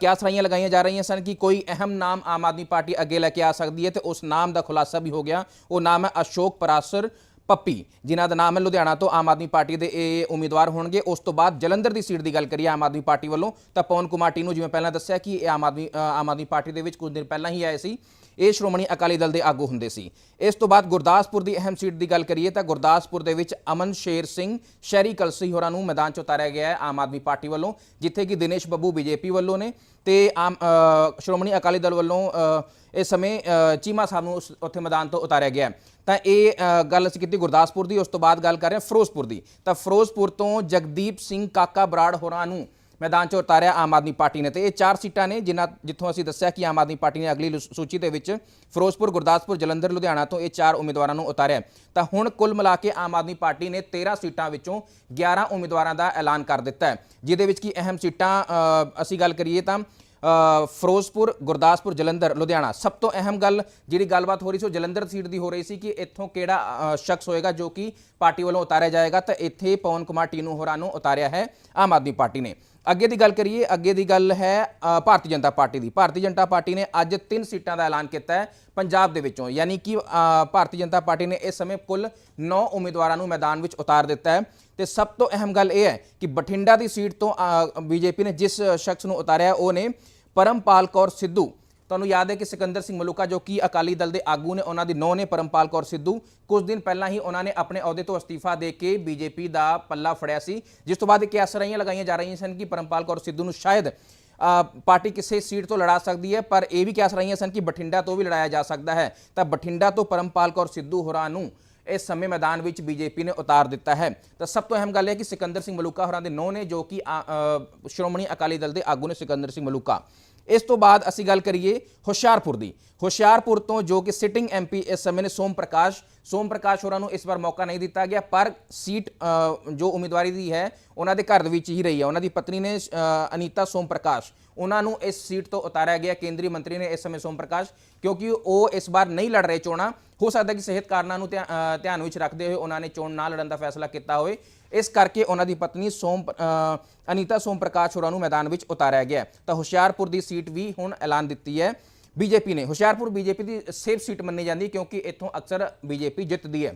ਕਿਆ ਸਰਾਈਆਂ ਲਗਾਈਆਂ ਜਾ ਰਹੀਆਂ ਸਨ ਕਿ ਕੋਈ ਅਹਿਮ ਨਾਮ ਆਮ ਆਦਮੀ ਪਾਰਟੀ ਅੱਗੇ ਲੈ ਕੇ ਆ ਸਕਦੀ ਹੈ ਤੇ ਉਸ ਨਾਮ ਦਾ ਖੁਲਾਸਾ ਵੀ ਹੋ ਗਿਆ। ਉਹ ਨਾਮ ਹੈ ਅਸ਼ੋਕ ਪਰਾਸਰ ਪੱਪੀ, ਜਿਨ੍ਹਾਂ ਦਾ ਨਾਮ ਹੈ ਲੁਧਿਆਣਾ ਤੋਂ ਆਮ ਆਦਮੀ ਪਾਰਟੀ ਦੇ ਇਹ ਉਮੀਦਵਾਰ ਹੋਣਗੇ। ਉਸ ਤੋਂ ਬਾਅਦ ਜਲੰਧਰ ਦੀ ਸੀਟ ਦੀ ਗੱਲ ਕਰੀਏ ਆਮ ਆਦਮੀ ਪਾਰਟੀ ਵੱਲੋਂ, ਤਾਂ ਪਵਨ ਕੁਮਾਰ ਟੀਨੂ ਜਿਵੇਂ ਪਹਿਲਾਂ ਦੱਸਿਆ ਕਿ ਇਹ ਆਮ ਆਦਮੀ ਆਮ ਆਦਮੀ ਪਾਰਟੀ ਦੇ ਵਿੱਚ ਕੁਝ ਦਿਨ ਪਹਿਲਾਂ ਹੀ ਆਏ ਸੀ। ਇਹ ਸ਼੍ਰੋਮਣੀ ਅਕਾਲੀ ਦਲ ਦੇ ਆਗੂ ਹੁੰਦੇ ਸੀ। ਇਸ ਤੋਂ ਬਾਅਦ ਗੁਰਦਾਸਪੁਰ ਦੀ ਅਹਿਮ ਸੀਟ ਦੀ ਗੱਲ ਕਰੀਏ ਤਾਂ ਗੁਰਦਾਸਪੁਰ ਦੇ ਵਿੱਚ ਅਮਨ ਸ਼ੇਰ ਸਿੰਘ, ਸ਼ਹਿਰੀ ਕਲਸੀ ਹੋਰਾਂ ਨੂੰ ਮੈਦਾਨ 'ਚ ਉਤਾਰਿਆ ਗਿਆ ਹੈ ਆਮ ਆਦਮੀ ਪਾਰਟੀ ਵੱਲੋਂ, ਜਿੱਥੇ ਕਿ ਦਿਨੇਸ਼ ਬੱਬੂ ਬੀਜੇਪੀ ਵੱਲੋਂ ਨੇ ਤੇ ਆਮ ਸ਼੍ਰੋਮਣੀ ਅਕਾਲੀ ਦਲ ਵੱਲੋਂ ਇਸ ਸਮੇਂ ਚੀਮਾ ਸਾਹਿਬ ਨੂੰ ਉਸ- ਉੱਥੇ ਮੈਦਾਨ ਤੋਂ ਉਤਾਰਿਆ ਗਿਆ ਤਾਂ ਇਹ ਗੱਲ ਅਸੀਂ ਕੀਤੀ ਗੁਰਦਾਸਪੁਰ ਦੀ, ਉਸ ਤੋਂ ਬਾਅਦ ਗੱਲ ਕਰ ਰਹੇ ਹਾਂ ਫਿਰੋਜ਼ਪੁਰ ਦੀ। ਤਾਂ ਫਿਰੋਜ਼ਪੁਰ ਤੋਂ ਜਗਦੀਪ ਸਿੰਘ ਕਾਕਾ ਬਰਾੜ ਹੋਰਾਂ ਨੂੰ ਮੈਦਾਨ 'ਚ ਉਤਾਰਿਆ ਆਮ ਆਦਮੀ ਪਾਰਟੀ ਨੇ ਤੇ ਇਹ ਚਾਰ ਸੀਟਾਂ ਨੇ ਜਿਨ੍ਹਾਂ ਜਿੱਥੋਂ ਅਸੀਂ ਦੱਸਿਆ ਕਿ ਆਮ ਆਦਮੀ ਪਾਰਟੀ ਨੇ ਅਗਲੀ ਲੁ- ਸੂਚੀ ਦੇ ਵਿੱਚ ਫਿਰੋਜ਼ਪੁਰ, ਗੁਰਦਾਸਪੁਰ, ਜਲੰਧਰ, ਲੁਧਿਆਣਾ ਤੋਂ ਇਹ ਚਾਰ ਉਮੀਦਵਾਰਾਂ ਨੂੰ ਉਤਾਰਿਆ ਤਾਂ ਹੁਣ ਕੁੱਲ ਮਿਲਾ ਕੇ ਆਮ ਆਦਮੀ ਪਾਰਟੀ ਨੇ 13 ਸੀਟਾਂ ਵਿੱਚੋਂ 11 ਉਮੀਦਵਾਰਾਂ ਦਾ ਐਲਾਨ ਕਰ ਦਿੱਤਾ ਹੈ, ਜਿਹਦੇ ਵਿੱਚ ਕੀ ਅਹਿਮ ਸੀਟਾਂ ਅਸੀਂ ਗੱਲ ਕਰੀਏ ਤਾਂ ਫਿਰੋਜ਼ਪੁਰ, ਗੁਰਦਾਸਪੁਰ, ਜਲੰਧਰ, ਲੁਧਿਆਣਾ। ਸਭ ਤੋਂ ਅਹਿਮ ਗੱਲ ਜਿਹੜੀ ਗੱਲਬਾਤ ਹੋ ਰਹੀ ਸੀ ਉਹ ਜਲੰਧਰ ਸੀਟ ਦੀ ਹੋ ਰਹੀ ਸੀ ਕਿ ਇੱਥੋਂ ਕਿਹੜਾ ਸ਼ਖਸ ਹੋਏਗਾ ਜੋ ਕਿ ਪਾਰਟੀ ਵੱਲੋਂ ਉਤਾਰਿਆ ਜਾਏਗਾ। ਤਾਂ ਇੱਥੇ ਪਵਨ ਕੁਮਾਰ ਟੀਨੂ ਹੋਰਾਂ ਨੂੰ ਉਤਾਰਿਆ ਹੈ ਆਮ ਆਦਮੀ ਪਾਰਟੀ ਨੇ। ਅੱਗੇ ਦੀ ਗੱਲ ਕਰੀਏ, ਅੱਗੇ ਦੀ ਗੱਲ ਹੈ ਭਾਰਤੀ ਜਨਤਾ ਪਾਰਟੀ ਦੀ। ਭਾਰਤੀ ਜਨਤਾ ਪਾਰਟੀ ਨੇ ਅੱਜ ਤਿੰਨ ਸੀਟਾਂ ਦਾ ਐਲਾਨ ਕੀਤਾ ਹੈ ਪੰਜਾਬ ਦੇ ਵਿੱਚੋਂ। ਯਾਨੀ ਕਿ ਭਾਰਤੀ ਜਨਤਾ ਪਾਰਟੀ ਨੇ ਇਸ ਸਮੇਂ ਕੁੱਲ 9 ਉਮੀਦਵਾਰਾਂ ਨੂੰ ਮੈਦਾਨ ਵਿੱਚ ਉਤਾਰ ਦਿੱਤਾ ਹੈ। ਤੇ ਸਭ ਤੋਂ ਅਹਿਮ ਗੱਲ ਇਹ ਹੈ ਕਿ ਬਠਿੰਡਾ ਦੀ ਸੀਟ ਤੋਂ ਬੀਜੇਪੀ ਨੇ ਜਿਸ ਸ਼ਖਸ ਨੂੰ ਉਤਾਰਿਆ, ਉਹ ਨੇ ਪਰਮਪਾਲ ਕੌਰ ਸਿੱਧੂ। ਤੁਹਾਨੂੰ ਯਾਦ ਹੈ ਕਿ ਸਿਕੰਦਰ ਸਿੰਘ ਮਲੂਕਾ ਜੋ ਕਿ ਅਕਾਲੀ ਦਲ ਦੇ ਆਗੂ ਨੇ, ਉਹਨਾਂ ਦੀ ਨੌਂ ਨੇ, ਪਰਮਪਾਲ ਕੌਰ ਸਿੱਧੂ। ਕੁਝ ਦਿਨ ਪਹਿਲਾਂ ਹੀ ਉਹਨਾਂ ਨੇ ਆਪਣੇ ਅਹੁਦੇ ਤੋਂ ਅਸਤੀਫਾ ਦੇ ਕੇ ਬੀਜੇਪੀ ਦਾ ਪੱਲਾ ਫੜਿਆ ਸੀ। ਜਿਸ ਤੋਂ ਬਾਅਦ ਇਹ ਕਿਆਸਰਾਈਆਂ ਲਗਾਈਆਂ ਜਾ ਰਹੀਆਂ ਸਨ ਕਿ ਪਰਮਪਾਲ ਕੌਰ ਸਿੱਧੂ ਨੂੰ ਸ਼ਾਇਦ ਪਾਰਟੀ ਕਿਸੇ ਸੀਟ ਤੋਂ ਲੜਾ ਸਕਦੀ ਹੈ, ਪਰ ਇਹ ਵੀ ਕਿਆਸ ਰਹੀਆਂ ਸਨ ਕਿ ਬਠਿੰਡਾ ਤੋਂ ਵੀ ਲੜਾਇਆ ਜਾ ਸਕਦਾ ਹੈ। ਤਾਂ ਬਠਿੰਡਾ ਤੋਂ ਪਰਮਪਾਲ ਕੌਰ ਸਿੱਧੂ ਹੋਰਾਂ ਨੂੰ ਇਸ ਸਮੇਂ ਮੈਦਾਨ ਵਿੱਚ ਬੀਜੇਪੀ ਨੇ ਉਤਾਰ ਦਿੱਤਾ ਹੈ। ਤਾਂ ਸਭ ਤੋਂ ਅਹਿਮ ਗੱਲ ਹੈ ਕਿ ਸਿਕੰਦਰ ਸਿੰਘ ਮਲੂਕਾ ਹੋਰਾਂ ਦੇ ਨੌ ਨੇ, ਜੋ ਕਿ ਸ਼੍ਰੋਮਣੀ ਅਕਾਲੀ ਦਲ ਦੇ ਆਗੂ ਨੇ, ਸਿਕੰਦਰ ਸਿੰਘ ਮਲੂਕਾ। ਇਸ ਤੋਂ ਬਾਅਦ ਅਸੀਂ ਗੱਲ ਕਰੀਏ ਹੁਸ਼ਿਆਰਪੁਰ ਦੀ। ਹੁਸ਼ਿਆਰਪੁਰ ਤੋਂ ਜੋ ਕਿ ਸਿਟਿੰਗ ਐਮਪੀ ਇਸ ਸਮੇਂ ਨੇ ਸੋਮ ਪ੍ਰਕਾਸ਼ ਸੋਮ ਪ੍ਰਕਾਸ਼ ਹੋਰਾਂ ਨੂੰ ਇਸ ਵਾਰ ਮੌਕਾ ਨਹੀਂ ਦਿੱਤਾ ਗਿਆ, ਪਰ ਸੀਟ ਜੋ ਉਮੀਦਵਾਰੀ ਦੀ ਹੈ, ਉਹਨਾਂ ਦੇ ਘਰ ਦੇ ਵਿੱਚ ਹੀ ਰਹੀ ਹੈ। ਉਹਨਾਂ ਦੀ ਪਤਨੀ ਨੇ ਅਨੀਤਾ ਸੋਮ ਪ੍ਰਕਾਸ਼, ਉਹਨਾਂ ਨੂੰ ਇਸ ਸੀਟ ਤੋਂ ਉਤਾਰਿਆ ਗਿਆ। ਕੇਂਦਰੀ ਮੰਤਰੀ ਨੇ ਇਸ ਸਮੇਂ ਸੋਮ ਪ੍ਰਕਾਸ਼, ਕਿਉਂਕਿ ਉਹ ਇਸ ਵਾਰ ਨਹੀਂ ਲੜ ਰਹੇ ਚੋਣਾਂ। ਹੋ ਸਕਦਾ ਕਿ ਸਿਹਤ ਕਾਰਨਾਂ ਨੂੰ ਧਿਆ- ਧਿਆਨ ਵਿੱਚ ਰੱਖਦੇ ਹੋਏ ਉਹਨਾਂ ਨੇ ਚੋਣ ਨਾ ਲੜਨ ਦਾ ਫੈਸਲਾ ਕੀਤਾ ਹੋਵੇ। ਇਸ ਕਰਕੇ ਉਹਨਾਂ ਦੀ ਪਤਨੀ ਸੋਮ ਅਨੀਤਾ ਸੋਮ ਪ੍ਰਕਾਸ਼ ਹੋਰਾਂ ਨੂੰ ਮੈਦਾਨ ਵਿੱਚ ਉਤਾਰਿਆ ਗਿਆ ਤਾਂ ਹੁਸ਼ਿਆਰਪੁਰ ਦੀ ਸੀਟ ਵੀ ਹੁਣ ਐਲਾਨ ਦਿੱਤੀ ਹੈ ਬੀਜੇਪੀ ਨੇ। ਹੁਸ਼ਿਆਰਪੁਰ ਬੀਜੇਪੀ ਦੀ ਸੇਫ ਸੀਟ ਮੰਨੀ ਜਾਂਦੀ ਕਿਉਂਕਿ ਇੱਥੋਂ ਅਕਸਰ ਬੀਜੇਪੀ ਜਿੱਤਦੀ ਹੈ।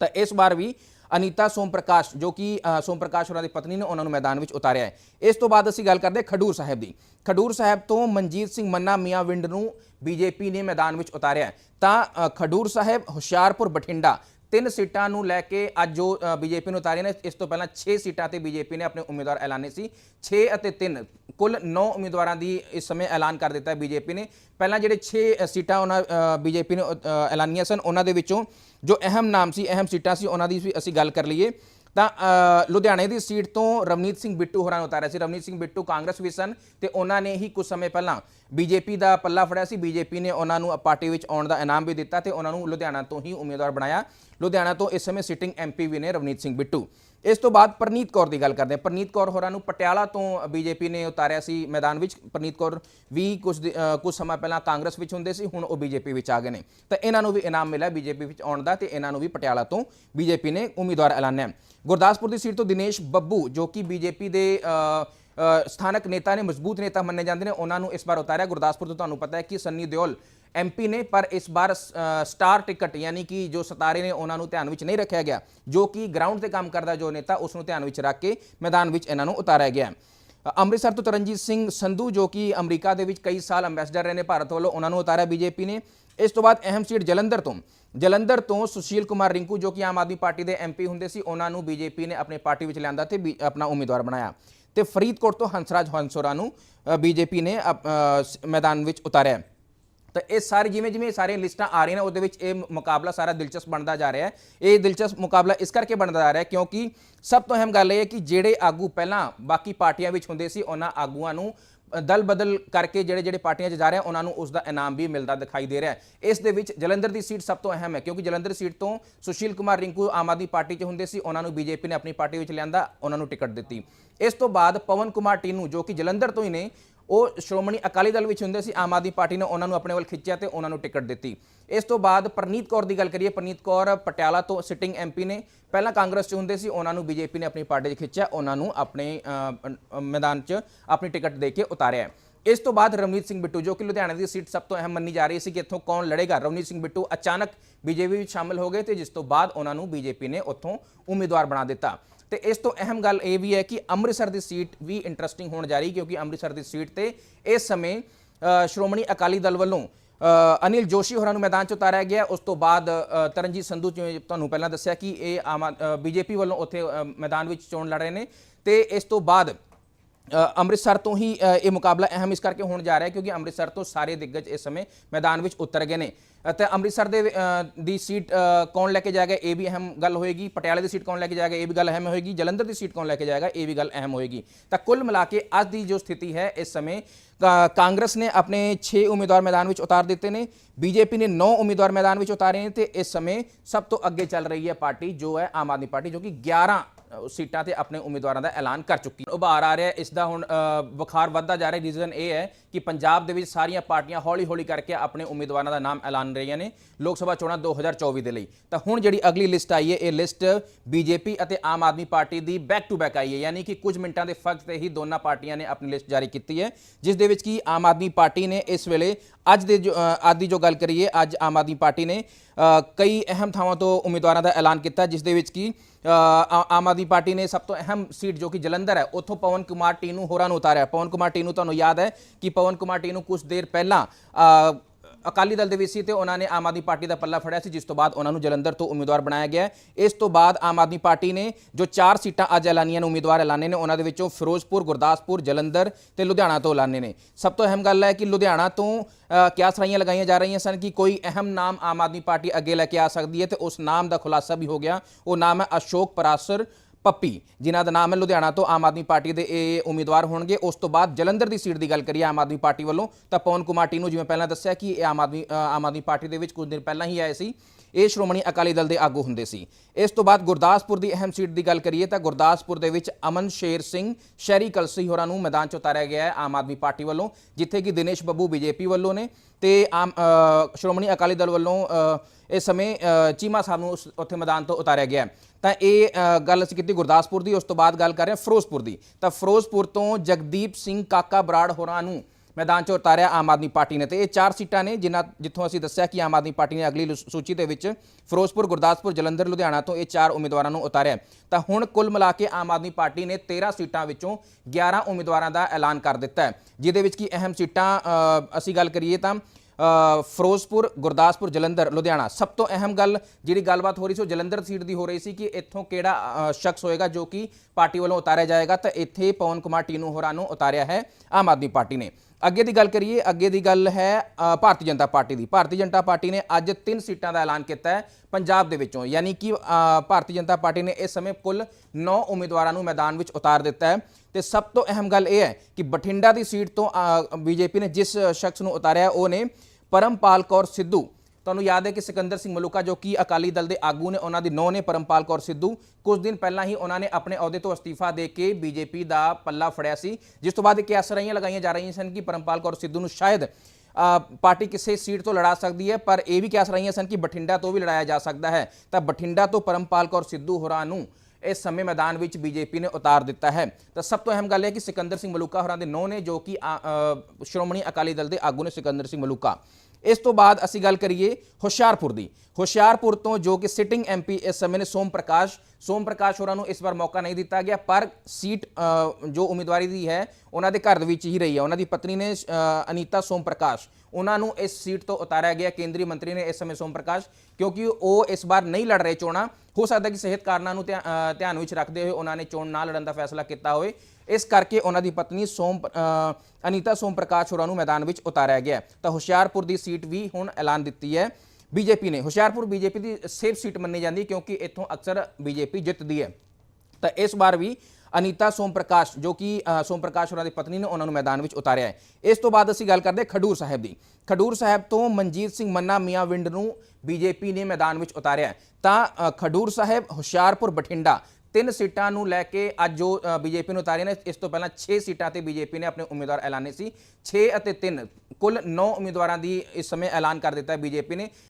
ਤਾਂ ਇਸ ਵਾਰ ਵੀ ਅਨੀਤਾ ਸੋਮ ਪ੍ਰਕਾਸ਼ ਜੋ ਕਿ ਸੋਮ ਪ੍ਰਕਾਸ਼ ਹੋਰਾਂ ਦੀ ਪਤਨੀ ਨੇ ਉਹਨਾਂ ਨੂੰ ਮੈਦਾਨ ਵਿੱਚ ਉਤਾਰਿਆ ਹੈ। ਇਸ ਤੋਂ ਬਾਅਦ ਅਸੀਂ ਗੱਲ ਕਰਦੇ ਹਾਂ ਖਡੂਰ ਸਾਹਿਬ ਦੀ। ਖਡੂਰ ਸਾਹਿਬ ਤੋਂ ਮਨਜੀਤ ਸਿੰਘ ਮੰਨਾ, ਮੀਆਂ ਵਿੰਡ ਨੂੰ ਬੀਜੇਪੀ ਨੇ ਮੈਦਾਨ ਵਿੱਚ ਉਤਾਰਿਆ ਤਾਂ ਖਡੂਰ ਸਾਹਿਬ, ਹੁਸ਼ਿਆਰਪੁਰ, ਬਠਿੰਡਾ ਤਿੰਨ ਸੀਟਾਂ ਨੂੰ ਲੈ ਕੇ ਅੱਜ ਜੋ ਬੀਜੇਪੀ ਨੂੰ ਉਤਾਰੇ ਨੇ। ਇਸ ਤੋਂ ਪਹਿਲਾਂ 6 ਸੀਟਾਂ ਤੇ ਬੀਜੇਪੀ ਨੇ ਆਪਣੇ ਉਮੀਦਵਾਰ ਐਲਾਨੇ ਸੀ। 6 ਅਤੇ 3 ਕੁੱਲ 9 ਉਮੀਦਵਾਰਾਂ ਦੀ ਇਸ ਸਮੇਂ ਐਲਾਨ ਕਰ ਦਿੱਤਾ ਹੈ ਬੀਜੇਪੀ ਨੇ। ਪਹਿਲਾਂ ਜਿਹੜੇ 6 ਸੀਟਾਂ ਉਹਨਾਂ ਬੀਜੇਪੀ ਨੇ ਅ, ਐਲਾਨੀਆਂ ਸਨ ਉਹਨਾਂ ਦੇ ਵਿੱਚੋਂ ਜੋ ਅਹਿਮ ਨਾਮ ਸੀ ਅਹਿਮ ਸੀਟਾਂ ਸੀ ਉਹਨਾਂ ਦੀ ਵੀ ਅਸੀਂ ਗੱਲ ਕਰ ਲਈਏ। ਤਾਂ ਲੁਧਿਆਣੇ ਦੀ ਸੀਟ ਤੋਂ ਰਵਨੀਤ ਸਿੰਘ ਬਿੱਟੂ ਹੋਰਾਂ ਨੂੰ ਉਤਾਰਿਆ ਸੀ। ਰਵਨੀਤ ਸਿੰਘ ਬਿੱਟੂ ਕਾਂਗਰਸ ਵੀ ਸਨ ਤੇ ਉਹਨਾਂ ਨੇ ਹੀ ਕੁਝ ਸਮੇਂ ਪਹਿਲਾਂ ਬੀਜੇਪੀ ਦਾ ਪੱਲਾ ਫੜਿਆ ਸੀ। ਬੀਜੇਪੀ ਨੇ ਉਹਨਾਂ ਨੂੰ ਪਾਰਟੀ ਵਿੱਚ ਆਉਣ ਦਾ ਇਨਾਮ ਵੀ ਦਿੱਤਾ ਤੇ ਉਹਨਾਂ ਨੂੰ ਲੁਧਿਆਣਾ ਤੋਂ ਹੀ ਉਮੀਦਵਾਰ ਬਣਾਇਆ। ਲੁਧਿਆਣਾ ਤੋਂ ਇਸ ਸਮੇਂ ਸਿਟਿੰਗ ਐਮਪੀ ਵੀ ਨੇ ਰਵਨੀਤ ਸਿੰਘ ਬਿੱਟੂ। ਇਸ ਤੋਂ ਬਾਅਦ ਪ੍ਰਨੀਤ ਕੌਰ ਦੀ ਗੱਲ ਕਰਦੇ ਹਾਂ। ਪ੍ਰਨੀਤ ਕੌਰ ਹੋਰਾਂ ਨੂੰ ਪਟਿਆਲਾ ਤੋਂ ਬੀਜੇਪੀ ਨੇ ਉਤਾਰਿਆ ਸੀ ਮੈਦਾਨ ਵਿੱਚ। ਪ੍ਰਨੀਤ ਕੌਰ ਵੀ ਕੁਝ ਦਿ- ਅ, ਕੁਝ ਸਮਾਂ ਪਹਿਲਾਂ ਕਾਂਗਰਸ ਵਿੱਚ ਹੁੰਦੇ ਸੀ ਹੁਣ ਉਹ ਬੀਜੇਪੀ ਵਿੱਚ ਆ ਗਏ ਨੇ। ਤਾਂ ਇਹਨਾਂ ਨੂੰ ਵੀ ਇਨਾਮ ਮਿਲਿਆ ਬੀਜੇਪੀ ਵਿੱਚ ਆਉਣ ਦਾ ਤੇ ਇਹਨਾਂ ਨੂੰ ਵੀ ਪਟਿਆਲਾ ਤੋਂ ਬੀਜੇਪੀ ਨੇ ਉਮੀਦਵਾਰ ਐਲਾਨਿਆ। ਗੁਰਦਾਸਪੁਰ ਦੀ ਸੀਟ ਤੋਂ ਦਿਨੇਸ਼ ਬੱਬੂ ਜੋ ਕਿ ਬੀਜੇਪੀ ਦੇ ਅ, ਅ, ਸਥਾਨਕ ਨੇਤਾ ਨੇ, ਮਜ਼ਬੂਤ ਨੇਤਾ ਮੰਨੇ ਜਾਂਦੇ ਨੇ, ਉਹਨਾਂ ਨੂੰ ਇਸ ਵਾਰ ਉਤਾਰਿਆ। ਗੁਰਦਾਸਪੁਰ ਤੋਂ ਤੁਹਾਨੂੰ ਪਤਾ ਹੈ ਕਿ ਸੰਨੀ ਦਿਓਲ ਐਮਪੀ ਨੇ, ਪਰ ਇਸ ਵਾਰ ਸਟਾਰ ਟਿਕਟ, ਯਾਨੀ ਕਿ ਜੋ ਸਿਤਾਰੇ ਨੇ, ਉਹਨਾਂ ਨੂੰ ਧਿਆਨ ਵਿੱਚ ਨਹੀਂ ਰੱਖਿਆ ਗਿਆ। ਜੋ ਕਿ ਗਰਾਊਂਡ ਤੇ ਕੰਮ ਕਰਦਾ ਜੋ ਨੇਤਾ, ਉਸ ਨੂੰ ਧਿਆਨ ਵਿੱਚ ਰੱਖ ਕੇ ਮੈਦਾਨ ਵਿੱਚ ਇਹਨਾਂ ਨੂੰ ਉਤਾਰਿਆ ਗਿਆ। ਅੰਮ੍ਰਿਤਸਰ ਤੋਂ ਤਰਨਜੀਤ ਸਿੰਘ ਸੰਧੂ, ਜੋ ਕਿ ਅਮਰੀਕਾ ਦੇ ਵਿੱਚ ਕਈ ਸਾਲ ਅੰਬੈਸਡਰ ਰਹੇ ਨੇ, ਭਾਰਤ ਵੱਲੋਂ ਉਹਨਾਂ ਨੂੰ ਉਤਾਰਿਆ ਬੀਜੇਪੀ ਨੇ। ਇਸ ਤੋਂ ਬਾਅਦ ਅਹਿਮ ਸੀਟ ਜਲੰਧਰ ਤੋਂ। ਜਲੰਧਰ ਤੋਂ ਸੁਸ਼ੀਲ ਕੁਮਾਰ ਰਿੰਕੂ, ਜੋ ਕਿ ਆਮ ਆਦਮੀ ਪਾਰਟੀ ਦੇ ਐਮਪੀ ਹੁੰਦੇ ਸੀ, ਉਹਨਾਂ ਨੂੰ ਬੀਜੇਪੀ ਨੇ ਆਪਣੀ ਪਾਰਟੀ ਵਿੱਚ ਲਿਆਂਦਾ ਤੇ ਬੀ- ਆਪਣਾ ਉਮੀਦਵਾਰ ਬਣਾਇਆ। ਤੇ ਫਰੀਦਕੋਟ ਤੋਂ ਹੰਸਰਾਜ ਹੰਸੋਰਾ ਨੂੰ ਬੀਜੇਪੀ ਨੇ ਅਪ- ਅ, ਮੈਦਾਨ ਵਿੱਚ ਉਤਾਰਿਆ। ਤਾਂ ਇਹ ਸਾਰੇ ਜਿਵੇਂ ਜਿਵੇਂ ਇਹ ਸਾਰੀਆਂ ਲਿਸਟਾਂ ਆ ਰਹੀਆਂ ਨੇ ਉਹਦੇ ਵਿੱਚ ਇਹ ਮੁਕਾਬਲਾ ਸਾਰਾ ਦਿਲਚਸਪ ਬਣਦਾ ਜਾ ਰਿਹਾ ਹੈ। ਇਹ ਦਿਲਚਸਪ ਮੁਕਾਬਲਾ ਇਸ ਕਰਕੇ ਬਣਦਾ ਜਾ ਰਿਹਾ ਕਿਉਂਕਿ ਸਭ ਤੋਂ ਅਹਿਮ ਗੱਲ ਇਹ ਹੈ ਕਿ ਜਿਹੜੇ ਆਗੂ ਪਹਿਲਾਂ ਬਾਕੀ ਪਾਰਟੀਆਂ ਵਿੱਚ ਹੁੰਦੇ ਸੀ ਉਹਨਾਂ ਆਗੂਆਂ ਨੂੰ ਦਲ ਬਦਲ ਕਰਕੇ ਜਿਹੜੇ ਜਿਹੜੇ ਪਾਰਟੀਆਂ 'ਚ ਜਾ ਰਹੇ ਉਹਨਾਂ ਨੂੰ ਉਸ ਦਾ ਇਨਾਮ ਵੀ ਮਿਲਦਾ ਦਿਖਾਈ ਦੇ ਰਿਹਾ ਹੈ। ਇਸ ਦੇ ਵਿੱਚ ਜਲੰਧਰ ਦੀ ਸੀਟ ਸਭ ਤੋਂ ਅਹਿਮ ਹੈ ਕਿਉਂਕਿ ਜਲੰਧਰ ਸੀਟ ਤੋਂ ਸੁਸ਼ੀਲ ਕੁਮਾਰ ਰਿੰਕੂ ਆਮ ਆਦਮੀ ਪਾਰਟੀ 'ਚ ਹੁੰਦੇ ਸੀ ਉਹਨਾਂ ਨੂੰ ਬੀਜੇਪੀ ਨੇ ਆਪਣੀ ਪਾਰਟੀ ਵਿੱਚ ਲਿਆਂਦਾ ਉਹਨਾਂ ਨੂੰ ਟਿਕਟ ਦਿੱਤੀ। ਇਸ ਤੋਂ ਬਾਅਦ ਪਵਨ ਕੁਮਾਰ ਟੀਨੂ, ਜੋ ਕਿ ਜਲੰਧਰ ਤੋਂ ਹੀ ਨੇ, ਉਹ ਸ਼੍ਰੋਮਣੀ ਅਕਾਲੀ ਦਲ ਵਿੱਚ ਹੁੰਦੇ ਸੀ, ਆਮ ਆਦਮੀ ਪਾਰਟੀ ਨੇ ਉਹਨਾਂ ਨੂੰ ਆਪਣੇ ਵੱਲ ਖਿੱਚਿਆ ਤੇ ਉਹਨਾਂ ਨੂੰ ਟਿਕਟ ਦਿੱਤੀ। ਇਸ ਤੋਂ ਬਾਅਦ ਪ੍ਰਨੀਤ ਕੌਰ ਦੀ ਗੱਲ ਕਰੀਏ, ਪ੍ਰਨੀਤ ਕੌਰ ਪਟਿਆਲਾ ਤੋਂ ਸਿਟਿੰਗ ਐਮਪੀ ਨੇ, ਪਹਿਲਾਂ ਕਾਂਗਰਸ 'ਚ ਹੁੰਦੇ ਸੀ, ਉਹਨਾਂ ਨੂੰ ਬੀਜੇਪੀ ਨੇ ਆਪਣੀ ਪਾਰਟੀ 'ਚ ਖਿੱਚਿਆ, ਉਹਨਾਂ ਨੂੰ ਆਪਣੇ ਮੈਦਾਨ 'ਚ ਆਪਣੀ ਟਿਕਟ ਦੇ ਕੇ ਉਤਾਰਿਆ ਇਸ ਤੋਂ ਬਾਅਦ ਰਵਨੀਤ ਸਿੰਘ ਬਿੱਟੂ, ਜੋ ਕਿ ਲੁਧਿਆਣਾ ਦੀ ਸੀਟ ਸਭ ਤੋਂ ਅਹਿਮ ਮੰਨੀ ਜਾ ਰਹੀ ਸੀ ਕਿ ਇੱਥੋਂ ਕੌਣ ਲੜੇਗਾ, ਰਵਨੀਤ ਸਿੰਘ ਬਿੱਟੂ ਅਚਾਨਕ ਬੀਜੇਪੀ ਵਿੱਚ ਸ਼ਾਮਲ ਹੋ ਗਏ ਤੇ ਜਿਸ ਤੋਂ ਬਾਅਦ ਉਹਨਾਂ ਨੂੰ ਬੀਜੇਪੀ ਨੇ ਉੱਥੋਂ ਉਮੀਦਵਾਰ ਬਣਾ ਦਿੱਤਾ। ਤੇ ਇਸ ਤੋਂ ਅਹਿਮ ਗੱਲ ਇਹ ਵੀ ਹੈ ਕਿ ਅੰਮ੍ਰਿਤਸਰ ਦੀ ਸੀਟ ਵੀ ਇੰਟਰਸਟਿੰਗ ਹੋਣ ਜਾ ਰਹੀ, ਕਿਉਂਕਿ ਅੰਮ੍ਰਿਤਸਰ ਦੀ ਸੀਟ ਤੇ ਇਸ ਸਮੇਂ ਸ਼੍ਰੋਮਣੀ ਅਕਾਲੀ ਦਲ ਵੱਲੋਂ ਅਨਿਲ ਜੋਸ਼ੀ ਹੋਰਾਂ ਨੂੰ ਮੈਦਾਨ 'ਚ ਉਤਾਰਿਆ ਗਿਆ। ਉਸ ਤੋਂ ਬਾਅਦ ਤਰਨਜੀਤ ਸੰਧੂ ਜਿਵੇਂ ਤੁਹਾਨੂੰ ਪਹਿਲਾਂ ਦੱਸਿਆ ਕਿ ਇਹ ਆਮ ਬੀਜੇਪੀ ਵੱਲੋਂ ਉੱਥੇ ਮੈਦਾਨ ਵਿੱਚ ਚੋਣ ਲੜ ਰਹੇ ਨੇ। ਤੇ ਇਸ ਤੋਂ ਬਾਅਦ ਅੰਮ੍ਰਿਤਸਰ ਤੋਂ ਹੀ ਇਹ ਮੁਕਾਬਲਾ ਅਹਿਮ ਇਸ ਕਰਕੇ ਹੋਣ ਜਾ ਰਿਹਾ ਕਿਉਂਕਿ ਅੰਮ੍ਰਿਤਸਰ ਤੋਂ ਸਾਰੇ ਦਿੱਗਜ ਇਸ ਸਮੇਂ ਮੈਦਾਨ ਵਿੱਚ ਉਤਰ ਗਏ ਨੇ। ਅਤੇ ਅੰਮ੍ਰਿਤਸਰ ਦੇ ਦੀ ਸੀਟ ਕੌਣ ਲੈ ਕੇ ਜਾਏਗਾ, ਇਹ ਵੀ ਅਹਿਮ ਗੱਲ ਹੋਏਗੀ। ਪਟਿਆਲੇ ਦੀ ਸੀਟ ਕੌਣ ਲੈ ਕੇ ਜਾਏਗਾ, ਇਹ ਵੀ ਗੱਲ ਅਹਿਮ ਹੋਏਗੀ। ਜਲੰਧਰ ਦੀ ਸੀਟ ਕੌਣ ਲੈ ਕੇ ਜਾਏਗਾ, ਇਹ ਵੀ ਗੱਲ ਅਹਿਮ ਹੋਏਗੀ। ਤਾਂ ਕੁੱਲ ਮਿਲਾ ਕੇ ਅੱਜ ਦੀ ਜੋ ਸਥਿਤੀ ਹੈ ਇਸ ਸਮੇਂ, ਕਾ- ਕਾਂਗਰਸ ਨੇ ਆਪਣੇ 6 ਉਮੀਦਵਾਰ ਮੈਦਾਨ ਵਿੱਚ ਉਤਾਰ ਦਿੱਤੇ ਨੇ। ਬੀਜੇਪੀ ਨੇ 9 ਉਮੀਦਵਾਰ ਮੈਦਾਨ ਵਿੱਚ ਉਤਾਰੇ ਨੇ ਤੇ ਇਸ ਸਮੇਂ ਸਭ ਤੋਂ ਅੱਗੇ ਚੱਲ ਰਹੀ ਹੈ ਪਾਰਟੀ, ਜੋ ਹੈ ਆਮ ਆਦਮੀ ਪਾਰਟੀ, ਜੋ ਕਿ 11 ਸੀਟਾਂ ਤੇ ਆਪਣੇ ਉਮੀਦਵਾਰਾਂ ਦਾ ਐਲਾਨ ਕਰ ਚੁੱਕੀ ਉਭਾਰ ਆ ਰਿਹਾ ਇਸ ਦਾ ਹੁਣ ਬੁਖਾਰ ਵੱਧਦਾ ਜਾ ਰਿਹਾ ਰੀਜ਼ਨ ਇਹ ਹੈ ਕਿ ਪੰਜਾਬ ਦੇ ਵਿੱਚ ਸਾਰੀਆਂ ਪਾਰਟੀਆਂ ਹੌਲੀ-ਹੌਲੀ ਕਰਕੇ ਆਪਣੇ ਉਮੀਦਵਾਰਾਂ ਦਾ ਨਾਮ ਐਲਾਨ ਰਹੀਆਂ ਨੇ ਲੋਕ ਸਭਾ ਚੋਣਾਂ 2024 ਦੇ ਲਈ। ਤਾਂ ਹੁਣ ਜਿਹੜੀ ਅਗਲੀ ਲਿਸਟ ਆਈ ਹੈ, ਇਹ ਲਿਸਟ ਬੀਜੇਪੀ ਅਤੇ ਆਮ ਆਦਮੀ ਪਾਰਟੀ ਦੀ ਬੈਕ ਟੂ ਬੈਕ ਆਈ ਹੈ। ਯਾਨੀ ਕਿ ਕੁਝ ਮਿੰਟਾਂ ਦੇ ਫ਼ਰਕ ਤੇ ਹੀ ਦੋਨਾਂ ਪਾਰਟੀਆਂ ਨੇ ਆਪਣੀ ਲਿਸਟ ਜਾਰੀ ਕੀਤੀ ਹੈ, ਜਿਸ ਦੇ ਵਿੱਚ ਕਿ ਆਮ ਆਦਮੀ ਪਾਰਟੀ ਨੇ ਇਸ ਵੇਲੇ ਅੱਜ ਦੇ ਜੋ ਅੱਜ ਦੀ ਜੋ ਗੱਲ ਕਰੀਏ, ਅੱਜ ਆਮ ਆਦਮੀ ਪਾਰਟੀ ਨੇ ਕਈ ਅਹਿਮ ਥਾਵਾਂ ਤੋਂ ਉਮੀਦਵਾਰਾਂ ਦਾ ਐਲਾਨ ਕੀਤਾ, ਜਿਸ ਦੇ ਵਿੱਚ ਕਿ ਆਮ ਆਦਮੀ ਪਾਰਟੀ ਨੇ ਸਭ ਤੋਂ ਅਹਿਮ ਸੀਟ ਜੋ ਕਿ ਜਲੰਧਰ ਹੈ, ਉੱਥੋਂ ਪਵਨ ਕੁਮਾਰ ਟੀਨੂ ਹੋਰਾਂ ਨੂੰ ਉਤਾਰਿਆ। ਪਵਨ ਕੁਮਾਰ ਟੀਨੂ ਤੁਹਾਨੂੰ ਯਾਦ ਹੈ ਕਿ ਪਵਨ ਕੁਮਾਰ ਟੀਨੂ ਕੁਝ ਦੇਰ ਪਹਿਲਾਂ ਅਕਾਲੀ ਦਲ ਦੇ ਵਿੱਚ ਸੀ ਤੇ ਉਹਨਾਂ ਨੇ ਆਮ ਆਦਮੀ ਪਾਰਟੀ ਦਾ ਪੱਲਾ ਫੜਿਆ ਸੀ, ਜਿਸ ਤੋਂ ਬਾਅਦ ਉਹਨਾਂ ਨੂੰ ਜਲੰਧਰ ਤੋਂ ਉਮੀਦਵਾਰ ਬਣਾਇਆ ਗਿਆ ਇਸ ਤੋਂ ਬਾਅਦ ਆਮ ਆਦਮੀ ਪਾਰਟੀ ਨੇ ਜੋ ਚਾਰ ਸੀਟਾਂ ਅੱਜ ਐਲਾਨੀਆਂ ਨੇ, ਉਮੀਦਵਾਰ ਐਲਾਨੇ ਨੇ, ਉਹਨਾਂ ਦੇ ਵਿੱਚੋਂ ਫਿਰੋਜ਼ਪੁਰ, ਗੁਰਦਾਸਪੁਰ, ਜਲੰਧਰ ਤੇ ਲੁਧਿਆਣਾ ਤੋਂ ਐਲਾਨੇ ਨੇ। ਸਭ ਤੋਂ ਅਹਿਮ ਗੱਲ ਹੈ ਕਿ ਲੁਧਿਆਣਾ ਤੋਂ ਕਿਆ ਸਰਾਈਆਂ ਲਗਾਈਆਂ ਜਾ ਰਹੀਆਂ ਸਨ ਕਿ ਕੋਈ ਅਹਿਮ ਨਾਮ ਆਮ ਆਦਮੀ ਪਾਰਟੀ ਅੱਗੇ ਲੈ ਕੇ ਆ ਸਕਦੀ ਹੈ ਤੇ ਉਸ ਨਾਮ ਦਾ ਖੁਲਾਸਾ ਵੀ ਹੋ ਗਿਆ। ਉਹ ਨਾਮ ਹੈ ਅਸ਼ੋਕ ਪਰਾਸਰ। ਪੱਪੀ, ਜਿਨ੍ਹਾਂ ਦਾ ਨਾਮ ਹੈ ਲੁਧਿਆਣਾ ਤੋਂ ਆਮ ਆਦਮੀ ਪਾਰਟੀ ਦੇ ਇਹ ਉਮੀਦਵਾਰ ਹੋਣਗੇ। ਉਸ ਤੋਂ ਬਾਅਦ ਜਲੰਧਰ ਦੀ ਸੀਟ ਦੀ ਗੱਲ ਕਰੀਏ ਆਮ ਆਦਮੀ ਪਾਰਟੀ ਵੱਲੋਂ, ਤਾਂ ਪਵਨ ਕੁਮਾਰ ਟੀਨੂ ਜਿਵੇਂ ਪਹਿਲਾਂ ਦੱਸਿਆ ਕਿ ਇਹ ਆਮ ਆਦਮੀ ਆਮ ਆਦਮੀ ਪਾਰਟੀ ਦੇ ਵਿੱਚ ਕੁਝ ਦਿਨ ਪਹਿਲਾਂ ਹੀ ਆਏ ਸੀ। ਇਹ ਸ਼੍ਰੋਮਣੀ ਅਕਾਲੀ ਦਲ ਦੇ ਆਗੂ ਹੁੰਦੇ ਸੀ। ਇਸ ਤੋਂ ਬਾਅਦ ਗੁਰਦਾਸਪੁਰ ਦੀ ਅਹਿਮ ਸੀਟ ਦੀ ਗੱਲ ਕਰੀਏ ਤਾਂ ਗੁਰਦਾਸਪੁਰ ਦੇ ਵਿੱਚ ਅਮਨ ਸ਼ੇਰ ਸਿੰਘ, ਸ਼ਹਿਰੀ ਕਲਸੀ ਹੋਰਾਂ ਨੂੰ ਮੈਦਾਨ 'ਚ ਉਤਾਰਿਆ ਗਿਆ ਹੈ ਆਮ ਆਦਮੀ ਪਾਰਟੀ ਵੱਲੋਂ, ਜਿੱਥੇ ਕਿ ਦਿਨੇਸ਼ ਬੱਬੂ ਬੀਜੇਪੀ ਵੱਲੋਂ ਨੇ ਤੇ ਆਮ ਸ਼੍ਰੋਮਣੀ ਅਕਾਲੀ ਦਲ ਵੱਲੋਂ ਇਸ ਸਮੇਂ ਚੀਮਾ ਸਾਹਿਬ ਨੂੰ ਉਸ- ਉੱਥੇ ਮੈਦਾਨ ਤੋਂ ਉਤਾਰਿਆ ਗਿਆ ਤਾਂ ਇਹ ਗੱਲ ਅਸੀਂ ਕੀਤੀ ਗੁਰਦਾਸਪੁਰ ਦੀ, ਉਸ ਤੋਂ ਬਾਅਦ ਗੱਲ ਕਰ ਰਹੇ ਹਾਂ ਫਿਰੋਜ਼ਪੁਰ ਦੀ। ਤਾਂ ਫਿਰੋਜ਼ਪੁਰ ਤੋਂ ਜਗਦੀਪ ਸਿੰਘ ਕਾਕਾ ਬਰਾੜ ਹੋਰਾਂ ਨੂੰ ਮੈਦਾਨ 'ਚ ਉਤਾਰਿਆ ਆਮ ਆਦਮੀ ਪਾਰਟੀ ਨੇ। ਤੇ ਇਹ ਚਾਰ ਸੀਟਾਂ ਨੇ ਜਿਨ੍ਹਾਂ, ਜਿੱਥੋਂ ਅਸੀਂ ਦੱਸਿਆ ਕਿ ਆਮ ਆਦਮੀ ਪਾਰਟੀ ਨੇ ਅਗਲੀ ਲੁ- ਸੂਚੀ ਦੇ ਵਿੱਚ ਫਿਰੋਜ਼ਪੁਰ, ਗੁਰਦਾਸਪੁਰ, ਜਲੰਧਰ, ਲੁਧਿਆਣਾ ਤੋਂ ਇਹ ਚਾਰ ਉਮੀਦਵਾਰਾਂ ਨੂੰ ਉਤਾਰਿਆ ਤਾਂ ਹੁਣ ਕੁੱਲ ਮਿਲਾ ਕੇ ਆਮ ਆਦਮੀ ਪਾਰਟੀ ਨੇ 13 ਸੀਟਾਂ ਵਿੱਚੋਂ 11 ਉਮੀਦਵਾਰਾਂ ਦਾ ਐਲਾਨ ਕਰ ਦਿੱਤਾ ਹੈ, ਜਿਹਦੇ ਵਿੱਚ ਕੀ ਅਹਿਮ ਸੀਟਾਂ ਅਸੀਂ ਗੱਲ ਕਰੀਏ ਤਾਂ ਫਿਰੋਜ਼ਪੁਰ, ਗੁਰਦਾਸਪੁਰ, ਜਲੰਧਰ, ਲੁਧਿਆਣਾ। ਸਭ ਤੋਂ ਅਹਿਮ ਗੱਲ ਜਿਹੜੀ ਗੱਲਬਾਤ ਹੋ ਰਹੀ ਸੀ, ਉਹ ਜਲੰਧਰ ਸੀਟ ਦੀ ਹੋ ਰਹੀ ਸੀ ਕਿ ਇੱਥੋਂ ਕਿਹੜਾ ਸ਼ਖਸ ਹੋਏਗਾ ਜੋ ਕਿ ਪਾਰਟੀ ਵੱਲੋਂ ਉਤਾਰਿਆ ਜਾਏਗਾ। ਤਾਂ ਇੱਥੇ ਪਵਨ ਕੁਮਾਰ ਟੀਨੂ ਹੋਰਾਂ ਨੂੰ ਉਤਾਰਿਆ ਹੈ ਆਮ ਆਦਮੀ ਪਾਰਟੀ ਨੇ। ਅੱਗੇ ਦੀ ਗੱਲ ਕਰੀਏ, ਅੱਗੇ ਦੀ ਗੱਲ ਹੈ ਭਾਰਤੀ ਜਨਤਾ ਪਾਰਟੀ ਦੀ। ਭਾਰਤੀ ਜਨਤਾ ਪਾਰਟੀ ਨੇ ਅੱਜ ਤਿੰਨ ਸੀਟਾਂ ਦਾ ਐਲਾਨ ਕੀਤਾ ਹੈ ਪੰਜਾਬ ਦੇ ਵਿੱਚੋਂ। ਯਾਨੀ ਕਿ ਭਾਰਤੀ ਜਨਤਾ ਪਾਰਟੀ ਨੇ ਇਸ ਸਮੇਂ ਕੁੱਲ 9 ਉਮੀਦਵਾਰਾਂ ਨੂੰ ਮੈਦਾਨ ਵਿੱਚ ਉਤਾਰ ਦਿੱਤਾ ਹੈ। ਤੇ ਸਭ ਤੋਂ ਅਹਿਮ ਗੱਲ ਇਹ ਹੈ ਕਿ ਬਠਿੰਡਾ ਦੀ ਸੀਟ ਤੋਂ ਬੀਜੇਪੀ ਨੇ ਜਿਸ ਸ਼ਖਸ ਨੂੰ ਉਤਾਰਿਆ, ਉਹ ਨੇ ਪਰਮਪਾਲ ਕੌਰ ਸਿੱਧੂ। ਤੁਹਾਨੂੰ ਯਾਦ ਹੈ ਕਿ ਸਿਕੰਦਰ ਸਿੰਘ ਮਲੂਕਾ ਜੋ ਕਿ ਅਕਾਲੀ ਦਲ ਦੇ ਆਗੂ ਨੇ, ਉਹਨਾਂ ਦੀ ਨੌਂ ਨੇ ਪਰਮਪਾਲ ਕੌਰ ਸਿੱਧੂ। ਕੁਝ ਦਿਨ ਪਹਿਲਾਂ ਹੀ ਉਹਨਾਂ ਨੇ ਆਪਣੇ ਅਹੁਦੇ ਤੋਂ ਅਸਤੀਫਾ ਦੇ ਕੇ ਬੀਜੇਪੀ ਦਾ ਪੱਲਾ ਫੜਿਆ ਸੀ, ਜਿਸ ਤੋਂ ਬਾਅਦ ਕਿਆਸ ਰਾਈਆਂ ਲਗਾਈਆਂ ਜਾ ਰਹੀਆਂ ਸਨ ਕਿ ਪਰਮਪਾਲ ਕੌਰ ਸਿੱਧੂ ਨੂੰ ਸ਼ਾਇਦ ਪਾਰਟੀ ਕਿਸੇ ਸੀਟ ਤੋਂ ਲੜਾ ਸਕਦੀ ਹੈ, ਪਰ ਇਹ ਵੀ ਕਿਆਸ ਰਹੀਆਂ ਸਨ ਕਿ ਬਠਿੰਡਾ ਤੋਂ ਵੀ ਲੜਾਇਆ ਜਾ ਸਕਦਾ ਹੈ। ਤਾਂ ਬਠਿੰਡਾ ਤੋਂ ਪਰਮਪਾਲ ਕੌਰ ਸਿੱਧੂ ਹੋਰਾਂ ਨੂੰ ਇਸ ਸਮੇਂ ਮੈਦਾਨ ਵਿੱਚ ਬੀਜੇਪੀ ਨੇ ਉਤਾਰ ਦਿੱਤਾ ਹੈ। ਤਾਂ ਸਭ ਤੋਂ ਅਹਿਮ ਗੱਲ ਹੈ ਕਿ ਸਿਕੰਦਰ ਸਿੰਘ ਮਲੂਕਾ ਹੋਰਾਂ ਦੇ ਨੌਂ ਨੇ, ਜੋ ਕਿ ਸ਼੍ਰੋਮਣੀ ਅਕਾਲੀ ਦਲ ਦੇ ਆਗੂ ਨੇ, ਸਿਕੰਦਰ ਸਿੰਘ ਮਲੂਕਾ। ਇਸ ਤੋਂ ਬਾਅਦ ਅਸੀਂ ਗੱਲ ਕਰੀਏ ਹੁਸ਼ਿਆਰਪੁਰ ਦੀ। ਹੁਸ਼ਿਆਰਪੁਰ ਤੋਂ ਜੋ ਕਿ ਸਿਟਿੰਗ ਐਮਪੀ ਇਸ ਸਮੇਂ ਨੇ ਸੋਮ ਪ੍ਰਕਾਸ਼। ਸੋਮ ਪ੍ਰਕਾਸ਼ ਹੋਰਾਂ ਨੂੰ ਇਸ ਵਾਰ ਮੌਕਾ ਨਹੀਂ ਦਿੱਤਾ ਗਿਆ, ਪਰ ਸੀਟ ਜੋ ਉਮੀਦਵਾਰੀ ਦੀ ਹੈ, ਉਹਨਾਂ ਦੇ ਘਰ ਦੇ ਵਿੱਚ ਹੀ ਰਹੀ ਹੈ। ਉਹਨਾਂ ਦੀ ਪਤਨੀ ਨੇ ਅਨੀਤਾ ਸੋਮ ਪ੍ਰਕਾਸ਼। ਉਹਨਾਂ ਨੂੰ ਇਸ ਸੀਟ ਤੋਂ ਉਤਾਰਿਆ ਗਿਆ। ਕੇਂਦਰੀ ਮੰਤਰੀ ਨੇ ਇਸ ਸਮੇਂ ਸੋਮ ਪ੍ਰਕਾਸ਼, ਕਿਉਂਕਿ ਉਹ ਇਸ ਵਾਰ ਨਹੀਂ ਲੜ ਰਹੇ ਚੋਣਾਂ। ਹੋ ਸਕਦਾ ਕਿ ਸਿਹਤ ਕਾਰਨਾਂ ਨੂੰ ਧਿਆ- ਧਿਆਨ ਵਿੱਚ ਰੱਖਦੇ ਹੋਏ ਉਹਨਾਂ ਨੇ ਚੋਣ ਨਾ ਲੜਨ ਦਾ ਫੈਸਲਾ ਕੀਤਾ ਹੋਵੇ। ਇਸ ਕਰਕੇ ਉਹਨਾਂ ਦੀ ਪਤਨੀ ਸੋਮ ਅਨੀਤਾ ਸੋਮ ਪ੍ਰਕਾਸ਼ ਹੋਰਾਂ ਨੂੰ ਮੈਦਾਨ ਵਿੱਚ ਉਤਾਰਿਆ ਗਿਆ ਤਾਂ ਹੁਸ਼ਿਆਰਪੁਰ ਦੀ ਸੀਟ ਵੀ ਹੁਣ ਐਲਾਨ ਦਿੱਤੀ ਹੈ ਬੀਜੇਪੀ ਨੇ। ਹੁਸ਼ਿਆਰਪੁਰ ਬੀਜੇਪੀ ਦੀ ਸੇਫ ਸੀਟ ਮੰਨੀ ਜਾਂਦੀ ਕਿਉਂਕਿ ਇੱਥੋਂ ਅਕਸਰ ਬੀਜੇਪੀ ਜਿੱਤਦੀ ਹੈ। ਤਾਂ ਇਸ ਵਾਰ ਵੀ ਅਨੀਤਾ ਸੋਮ ਪ੍ਰਕਾਸ਼ ਜੋ ਕਿ ਸੋਮ ਪ੍ਰਕਾਸ਼ ਹੋਰਾਂ ਦੀ ਪਤਨੀ ਨੇ ਉਹਨਾਂ ਨੂੰ ਮੈਦਾਨ ਵਿੱਚ ਉਤਾਰਿਆ ਹੈ। ਇਸ ਤੋਂ ਬਾਅਦ ਅਸੀਂ ਗੱਲ ਕਰਦੇ ਖਡੂਰ ਸਾਹਿਬ ਦੀ। ਖਡੂਰ ਸਾਹਿਬ ਤੋਂ ਮਨਜੀਤ ਸਿੰਘ ਮੰਨਾ, ਮੀਆਂ ਵਿੰਡ ਨੂੰ ਬੀਜੇਪੀ ਨੇ ਮੈਦਾਨ ਵਿੱਚ ਉਤਾਰਿਆ ਤਾਂ ਖਡੂਰ ਸਾਹਿਬ, ਹੁਸ਼ਿਆਰਪੁਰ ਬਠਿੰਡਾ ਤਿੰਨ ਸੀਟਾਂ ਨੂੰ ਲੈ ਕੇ ਅੱਜ ਜੋ ਬੀਜੇਪੀ ਨੂੰ ਉਤਾਰੀਆਂ ਨੇ। ਇਸ ਤੋਂ ਪਹਿਲਾਂ 6 ਸੀਟਾਂ ਤੇ ਬੀਜੇਪੀ ਨੇ ਆਪਣੇ ਉਮੀਦਵਾਰ ਐਲਾਨੇ ਸੀ। 6 ਅਤੇ 3 ਕੁੱਲ 9 ਉਮੀਦਵਾਰਾਂ ਦੀ ਇਸ ਸਮੇਂ ਐਲਾਨ ਕਰ ਦਿੱਤਾ ਹੈ ਬੀਜੇਪੀ ਨੇ।